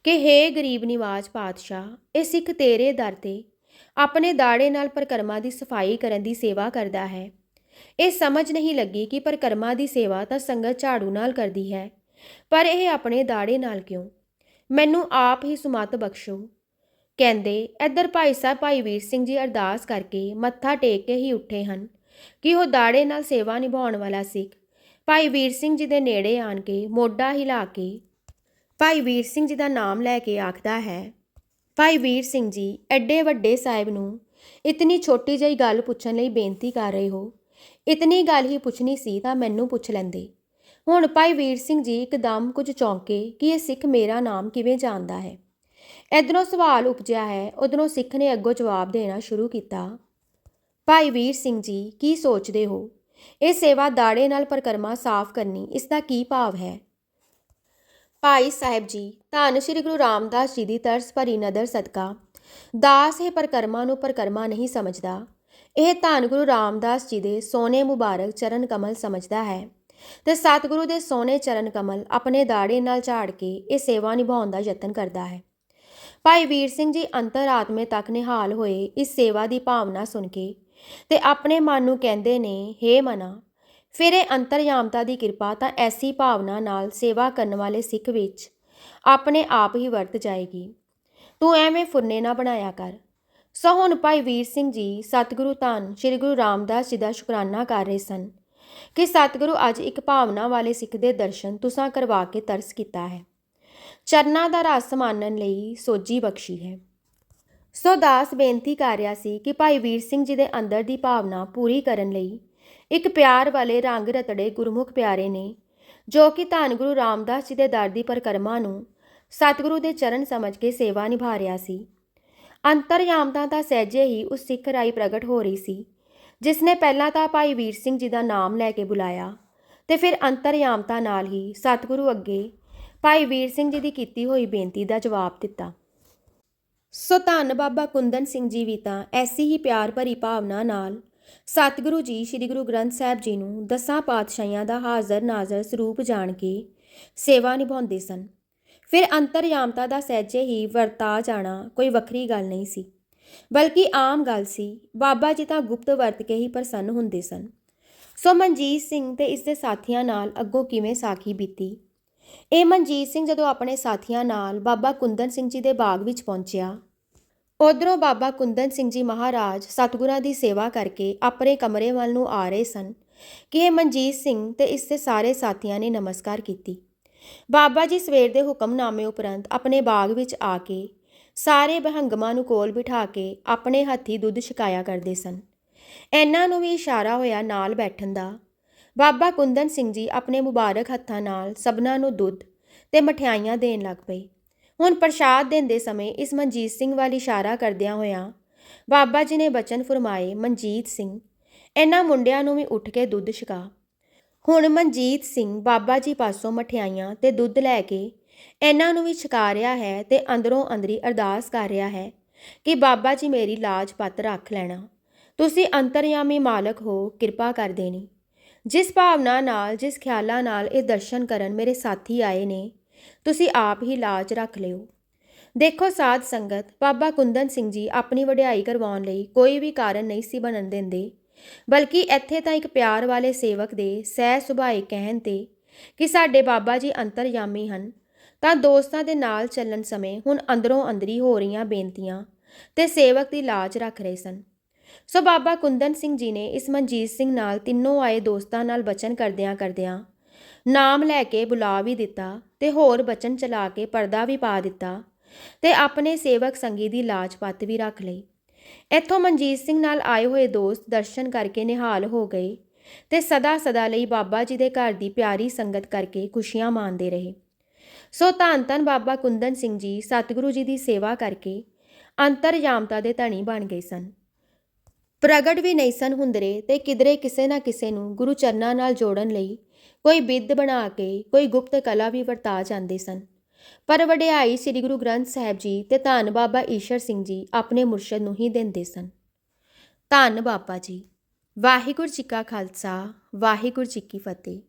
ਕਿ हे ਗਰੀਬ ਨਿਵਾਜ ਪਾਤਸ਼ਾਹ ਇਹ ਸਿੱਖ ਤੇਰੇ ਦਰ ਤੇ ਆਪਣੇ ਦਾੜੇ ਨਾਲ ਪਰਕਰਮਾ ਦੀ ਸਫ਼ਾਈ ਕਰਨ ਦੀ ਸੇਵਾ ਕਰਦਾ ਹੈ। ਇਹ ਸਮਝ ਨਹੀਂ ਲੱਗੀ ਕਿ ਪਰਕਰਮਾ ਦੀ ਸੇਵਾ ਤਾਂ ਸੰਗਤ ਝਾੜੂ ਨਾਲ ਕਰਦੀ ਹੈ, ਪਰ ਇਹ ਆਪਣੇ ਦਾੜੇ ਨਾਲ ਕਿਉਂ? ਮੈਨੂੰ ਆਪ ਹੀ ਸੁਮਤ ਬਖਸ਼ੋ। ਕਹਿੰਦੇ ਇੱਧਰ ਭਾਈ ਸਾਹਿਬ, ਭਾਈ ਵੀਰ ਸਿੰਘ ਜੀ ਅਰਦਾਸ ਕਰਕੇ ਮੱਥਾ ਟੇਕ ਕੇ ਹੀ ਉੱਠੇ ਹਨ ਕਿ ਉਹ ਦਾੜੇ ਨਾਲ ਸੇਵਾ ਨਿਭਾਉਣ ਵਾਲਾ ਸਿੱਖ। ਭਾਈ ਵੀਰ ਸਿੰਘ ਜੀ ਦੇ ਨੇੜੇ ਆਣ ਕੇ ਮੋਢਾ ਹਿਲਾ ਕੇ ਭਾਈ ਵੀਰ ਸਿੰਘ ਜੀ ਦਾ ਨਾਮ ਲੈ ਕੇ ਆਖਦਾ ਹੈ। ਭਾਈ ਵੀਰ ਸਿੰਘ ਜੀ, ਐਡੇ ਵੱਡੇ ਸਾਹਿਬ ਨੂੰ ਇਤਨੀ ਛੋਟੀ ਜਿਹੀ ਗੱਲ ਪੁੱਛਣ ਲਈ ਬੇਨਤੀ ਕਰ ਰਹੇ ਹੋ। ਇਤਨੀ ਗੱਲ ਹੀ ਪੁੱਛਣੀ ਸੀ ਤਾਂ ਮੈਨੂੰ ਪੁੱਛ ਲੈਂਦੇ। ਹੁਣ ਭਾਈ ਵੀਰ ਸਿੰਘ ਜੀ ਇੱਕਦਮ ਕੁਝ ਚੌਂਕੇ ਕਿ ਇਹ ਸਿੱਖ ਮੇਰਾ ਨਾਮ ਕਿਵੇਂ ਜਾਣਦਾ ਹੈ? ਇਧਰੋਂ ਸਵਾਲ ਉਪਜਿਆ ਹੈ ਉਧਰੋਂ ਸਿੱਖ ਨੇ ਅੱਗੋਂ ਜਵਾਬ ਦੇਣਾ ਸ਼ੁਰੂ ਕੀਤਾ। ਭਾਈ ਵੀਰ ਸਿੰਘ ਜੀ, ਕੀ ਸੋਚਦੇ ਹੋ? ਇਹ ਸੇਵਾ ਦਾੜੇ ਨਾਲ ਪਰਕਰਮਾ ਸਾਫ਼ ਕਰਨੀ, ਇਸ ਦਾ ਕੀ ਭਾਵ ਹੈ? ਭਾਈ ਸਾਹਿਬ ਜੀ, ਧੰਨ ਸ਼੍ਰੀ ਗੁਰੂ ਰਾਮਦਾਸ ਜੀ ਦੀ ਤਰਸ ਭਰੀ ਨਦਰ ਸਦਕਾ। ਦਾਸ ਇਹ ਪਰਕਰਮਾ ਨੂੰ ਪਰਕਰਮਾ ਨਹੀਂ ਸਮਝਦਾ। ਇਹ ਧੰਨ ਗੁਰੂ ਰਾਮਦਾਸ ਜੀ ਦੇ ਸੋਨੇ ਮੁਬਾਰਕ ਚਰਨ ਕਮਲ ਸਮਝਦਾ ਹੈ ਤੇ ਸਤਿਗੁਰੂ ਦੇ ਸੋਨੇ ਚਰਨ ਕਮਲ ਆਪਣੇ ਦਾੜੇ ਨਾਲ ਝਾੜ ਕੇ ਇਹ ਸੇਵਾ ਨਿਭਾਉਣ ਦਾ ਯਤਨ ਕਰਦਾ ਹੈ। ਭਾਈ ਵੀਰ ਸਿੰਘ ਜੀ ਅੰਤਰਾਤਮੇ ਤੱਕ ਨਿਹਾਲ ਹੋਏ ਇਸ ਸੇਵਾ ਦੀ ਭਾਵਨਾ ਸੁਣ ਕੇ ਤੇ ਆਪਣੇ ਮਨ ਨੂੰ ਕਹਿੰਦੇ ਨੇ, ਹੇ ਮਨਾ ਫਿਰ ਇਹ ਅੰਤਰਯਾਮਤਾ ਦੀ ਕਿਰਪਾ ਤਾਂ ਐਸੀ ਭਾਵਨਾ ਨਾਲ ਸੇਵਾ ਕਰਨ ਵਾਲੇ ਸਿੱਖ ਵਿੱਚ ਆਪਣੇ ਆਪ ਹੀ ਵਰਤ ਜਾਏਗੀ। ਤੂੰ ਐਵੇਂ ਫੁਰਨੇ ਨਾ ਬਣਾਇਆ ਕਰ। ਸੋ ਹੁਣ ਭਾਈ ਵੀਰ ਸਿੰਘ ਜੀ ਸਤਿਗੁਰੂ ਧੰਨ ਸ੍ਰੀ ਗੁਰੂ ਰਾਮਦਾਸ ਜੀ ਦਾ ਸ਼ੁਕਰਾਨਾ ਕਰ ਰਹੇ ਸਨ ਕਿ ਸਤਿਗੁਰੂ ਅੱਜ ਇੱਕ ਭਾਵਨਾ ਵਾਲੇ ਸਿੱਖ ਦੇ ਦਰਸ਼ਨ ਤੁਸਾਂ ਕਰਵਾ ਕੇ ਤਰਸ ਕੀਤਾ ਹੈ। ਚਰਨਾਂ ਦਾ ਰਸ ਮਾਨਣ ਲਈ ਸੋਜੀ ਬਖਸ਼ੀ ਹੈ। ਸੋ ਦਾਸ ਬੇਨਤੀ ਕਰ ਰਿਹਾ ਸੀ ਕਿ ਭਾਈ ਵੀਰ ਸਿੰਘ ਜੀ ਦੇ ਅੰਦਰ ਦੀ ਭਾਵਨਾ ਪੂਰੀ ਕਰਨ ਲਈ ਇੱਕ ਪਿਆਰ ਵਾਲੇ ਰੰਗ ਰਤੜੇ ਗੁਰਮੁਖ ਪਿਆਰੇ ਨੇ, ਜੋ ਕਿ ਧੰਨ ਗੁਰੂ ਰਾਮਦਾਸ ਜੀ ਦੇ ਦਰ ਦੀ ਪਰਕਰਮਾ ਨੂੰ ਸਤਿਗੁਰੂ ਦੇ ਚਰਨ ਸਮਝ ਕੇ ਸੇਵਾ ਨਿਭਾ ਰਿਹਾ ਸੀ। ਅੰਤਰਯਾਮਤਾ ਤਾਂ ਸਹਿਜੇ ਹੀ ਉਸ ਸਿੱਖ ਰਾਈ ਪ੍ਰਗਟ ਹੋ ਰਹੀ ਸੀ, ਜਿਸ ਨੇ ਪਹਿਲਾਂ ਤਾਂ ਭਾਈ ਵੀਰ ਸਿੰਘ ਜੀ ਦਾ ਨਾਮ ਲੈ ਕੇ ਬੁਲਾਇਆ ਤੇ ਫਿਰ ਅੰਤਰਯਾਮਤਾ ਨਾਲ ਹੀ ਸਤਿਗੁਰੂ ਅੱਗੇ ਭਾਈ ਵੀਰ ਸਿੰਘ ਜੀ ਦੀ ਕੀਤੀ ਹੋਈ ਬੇਨਤੀ ਦਾ ਜਵਾਬ ਦਿੱਤਾ। ਸੋ ਧੰਨ ਬਾਬਾ ਕੁੰਦਨ ਸਿੰਘ ਜੀ ਵੀ ਤਾਂ ਐਸੀ ਹੀ ਪਿਆਰ ਭਰੀ ਭਾਵਨਾ ਨਾਲ ਸਤਿਗੁਰੂ ਜੀ, ਸ੍ਰੀ ਗੁਰੂ ਗ੍ਰੰਥ ਸਾਹਿਬ ਜੀ ਨੂੰ ਦਸਾਂ ਪਾਤਸ਼ਾਹੀਆਂ ਦਾ ਹਾਜ਼ਰ ਨਾਜ਼ਰ ਸਰੂਪ ਜਾਣ ਕੇ ਸੇਵਾ ਨਿਭਾਉਂਦੇ ਸਨ। ਫਿਰ ਅੰਤਰਯਾਮਤਾ ਦਾ ਸਹਿਜੇ ਹੀ ਵਰਤਾ ਜਾਣਾ ਕੋਈ ਵੱਖਰੀ ਗੱਲ ਨਹੀਂ ਸੀ, ਬਲਕਿ ਆਮ ਗੱਲ ਸੀ, ਬਾਬਾ ਜੀ ਤਾਂ ਗੁਪਤ ਵਰਤ ਕੇ ਹੀ ਪ੍ਰਸੰਨ ਹੁੰਦੇ ਸਨ। ਸੋ ਮਨਜੀਤ ਸਿੰਘ ਤੇ ਇਸ ਦੇ ਸਾਥੀਆਂ ਨਾਲ ਅੱਗੋਂ ਕਿਵੇਂ ਸਾਖੀ ਬੀਤੀ? ਇਹ ਮਨਜੀਤ ਸਿੰਘ ਜਦੋਂ ਆਪਣੇ ਸਾਥੀਆਂ ਨਾਲ ਬਾਬਾ ਕੁੰਦਨ ਸਿੰਘ ਜੀ ਦੇ ਬਾਗ ਵਿੱਚ ਪਹੁੰਚਿਆ ਉਧਰੋਂ ਬਾਬਾ ਕੁੰਦਨ ਸਿੰਘ ਜੀ ਮਹਾਰਾਜ ਸਤਿਗੁਰਾਂ ਦੀ ਸੇਵਾ ਕਰਕੇ ਆਪਣੇ ਕਮਰੇ ਵੱਲ ਨੂੰ ਆ ਰਹੇ ਸਨ ਕਿ ਮਨਜੀਤ ਸਿੰਘ ਤੇ ਇਸ ਦੇ ਸਾਰੇ ਸਾਥੀਆਂ ਨੇ ਨਮਸਕਾਰ ਕੀਤੀ। ਬਾਬਾ ਜੀ ਸਵੇਰ ਦੇ ਹੁਕਮਨਾਮੇ ਉਪਰੰਤ ਆਪਣੇ ਬਾਗ ਵਿੱਚ ਆ ਕੇ ਸਾਰੇ ਬਹੰਗਮਾਂ ਨੂੰ ਕੋਲ ਬਿਠਾ ਕੇ ਆਪਣੇ ਹੱਥੀ ਦੁੱਧ ਛਕਾਇਆ ਕਰਦੇ ਸਨ। ਇਹਨਾਂ ਨੂੰ ਵੀ ਇਸ਼ਾਰਾ ਹੋਇਆ ਨਾਲ ਬੈਠਣ ਦਾ। ਬਾਬਾ ਕੁੰਦਨ ਸਿੰਘ ਜੀ ਆਪਣੇ ਮੁਬਾਰਕ ਹੱਥਾਂ ਨਾਲ ਸਭਨਾਂ ਨੂੰ ਦੁੱਧ ਤੇ ਮਠਿਆਈਆਂ ਦੇਣ ਲੱਗ ਪਏ। ਹੁਣ ਪ੍ਰਸ਼ਾਦ ਦਿੰਦੇ ਸਮੇਂ ਇਸ ਮਨਜੀਤ ਸਿੰਘ ਵੱਲ ਇਸ਼ਾਰਾ ਕਰਦਿਆਂ ਹੋਇਆਂ ਬਾਬਾ ਜੀ ਨੇ ਬਚਨ ਫਰਮਾਏ, ਮਨਜੀਤ ਸਿੰਘ, ਇਹਨਾਂ ਮੁੰਡਿਆਂ ਨੂੰ ਵੀ ਉੱਠ ਕੇ ਦੁੱਧ ਛਕਾ। ਹੁਣ ਮਨਜੀਤ ਸਿੰਘ ਬਾਬਾ ਜੀ ਪਾਸੋਂ ਮਠਿਆਈਆਂ ਤੇ ਦੁੱਧ ਲੈ ਕੇ ਇਹਨਾਂ ਨੂੰ ਵੀ ਛਕਾ ਰਿਹਾ ਹੈ ਤੇ ਅੰਦਰੋਂ ਅੰਦਰੀ ਅਰਦਾਸ ਕਰ ਰਿਹਾ ਹੈ ਕਿ ਬਾਬਾ ਜੀ ਮੇਰੀ ਲਾਜ ਪੱਤ ਰੱਖ ਲੈਣਾ। ਤੁਸੀਂ ਅੰਤਰਯਾਮੀ ਮਾਲਕ ਹੋ, ਕਿਰਪਾ ਕਰ ਦੇਣੀ। ਜਿਸ ਭਾਵਨਾ ਨਾਲ, ਜਿਸ ਖਿਆਲਾਂ ਨਾਲ ਇਹ ਦਰਸ਼ਨ ਕਰਨ ਮੇਰੇ ਸਾਥੀ ਆਏ ਨੇ ਤੁਸੀਂ ਆਪ ਹੀ ਲਾਜ ਰੱਖ ਲਿਓ। ਦੇਖੋ ਸਾਧ ਸੰਗਤ, ਬਾਬਾ ਕੁੰਦਨ ਸਿੰਘ ਜੀ ਆਪਣੀ ਵਡਿਆਈ ਕਰਵਾਉਣ ਲਈ ਕੋਈ ਵੀ ਕਾਰਨ ਨਹੀਂ ਸੀ ਬਣਨ ਦਿੰਦੇ, ਬਲਕਿ ਇੱਥੇ ਤਾਂ ਇੱਕ ਪਿਆਰ ਵਾਲੇ ਸੇਵਕ ਦੇ ਸਹਿ ਸੁਭਾਏ ਕਹਿਣ ਤੇ ਕਿ ਸਾਡੇ ਬਾਬਾ ਜੀ ਅੰਤਰਯਾਮੀ ਹਨ, ਤਾਂ ਦੋਸਤਾਂ ਦੇ ਨਾਲ ਚੱਲਣ ਸਮੇਂ ਹੁਣ ਅੰਦਰੋਂ ਅੰਦਰੀ ਹੋ ਰਹੀਆਂ ਬੇਨਤੀਆਂ ਤੇ ਸੇਵਕ ਦੀ ਲਾਜ ਰੱਖ ਰਹੇ ਸਨ। ਸੋ ਬਾਬਾ ਕੁੰਦਨ ਸਿੰਘ ਜੀ ਨੇ ਇਸ ਮਨਜੀਤ ਸਿੰਘ ਨਾਲ ਤਿੰਨੋਂ ਆਏ ਦੋਸਤਾਂ ਨਾਲ ਬਚਨ ਕਰਦਿਆਂ ਕਰਦਿਆਂ ਨਾਮ ਲੈ ਕੇ ਬੁਲਾ ਵੀ ਦਿੱਤਾ ਤੇ ਹੋਰ ਬਚਨ ਚਲਾ ਕੇ ਪਰਦਾ ਵੀ ਪਾ ਦਿੱਤਾ ਤੇ ਆਪਣੇ ਸੇਵਕ ਸੰਗੀ ਦੀ ਲਾਜ ਪੱਤ ਵੀ ਰੱਖ ਲਈ। ਇੱਥੋਂ ਮਨਜੀਤ ਸਿੰਘ ਨਾਲ ਆਏ ਹੋਏ ਦੋਸਤ ਦਰਸ਼ਨ ਕਰਕੇ ਨਿਹਾਲ ਹੋ ਗਏ ਤੇ ਸਦਾ ਸਦਾ ਲਈ ਬਾਬਾ ਜੀ ਦੇ ਘਰ ਦੀ ਪਿਆਰੀ ਸੰਗਤ ਕਰਕੇ ਖੁਸ਼ੀਆਂ ਮਾਣਦੇ ਰਹੇ। ਸੋ ਧੰਨ ਧੰਨ ਬਾਬਾ ਕੁੰਦਨ ਸਿੰਘ ਜੀ, ਸਤਿਗੁਰੂ ਜੀ ਦੀ ਸੇਵਾ ਕਰਕੇ ਅੰਤਰਯਾਮਤਾ ਦੇ ਧਣੀ ਬਣ ਗਏ ਸਨ। ਪ੍ਰਗਟ ਵੀ ਨਹੀਂ ਸਨ ਹੁੰਦਰੇ ਤੇ ਕਿਧਰੇ ਕਿਸੇ ਨਾ ਕਿਸੇ ਨੂੰ ਗੁਰੂ ਚਰਨਾਂ ਨਾਲ ਜੋੜਨ ਲਈ ਕੋਈ ਬਿੱਦ ਬਣਾ ਕੇ ਕੋਈ ਗੁਪਤ ਕਲਾ ਵੀ ਵਰਤਾ ਜਾਂਦੇ ਸਨ। ਪਰ ਵਡਿਆਈ ਸ੍ਰੀ ਗੁਰੂ ਗ੍ਰੰਥ ਸਾਹਿਬ ਜੀ ਤੇ ਧੰਨ ਬਾਬਾ ਈਸ਼ਰ ਸਿੰਘ ਜੀ ਆਪਣੇ ਮੁਰਸ਼ਦ ਨੂੰ ਹੀ ਦਿੰਦੇ ਸਨ। ਧੰਨ ਬਾਬਾ ਜੀ, ਵਾਹਿਗੁਰੂ ਜੀ ਕਾ ਖਾਲਸਾ, ਵਾਹਿਗੁਰੂ ਜੀ ਕੀ ਫਤਿਹ।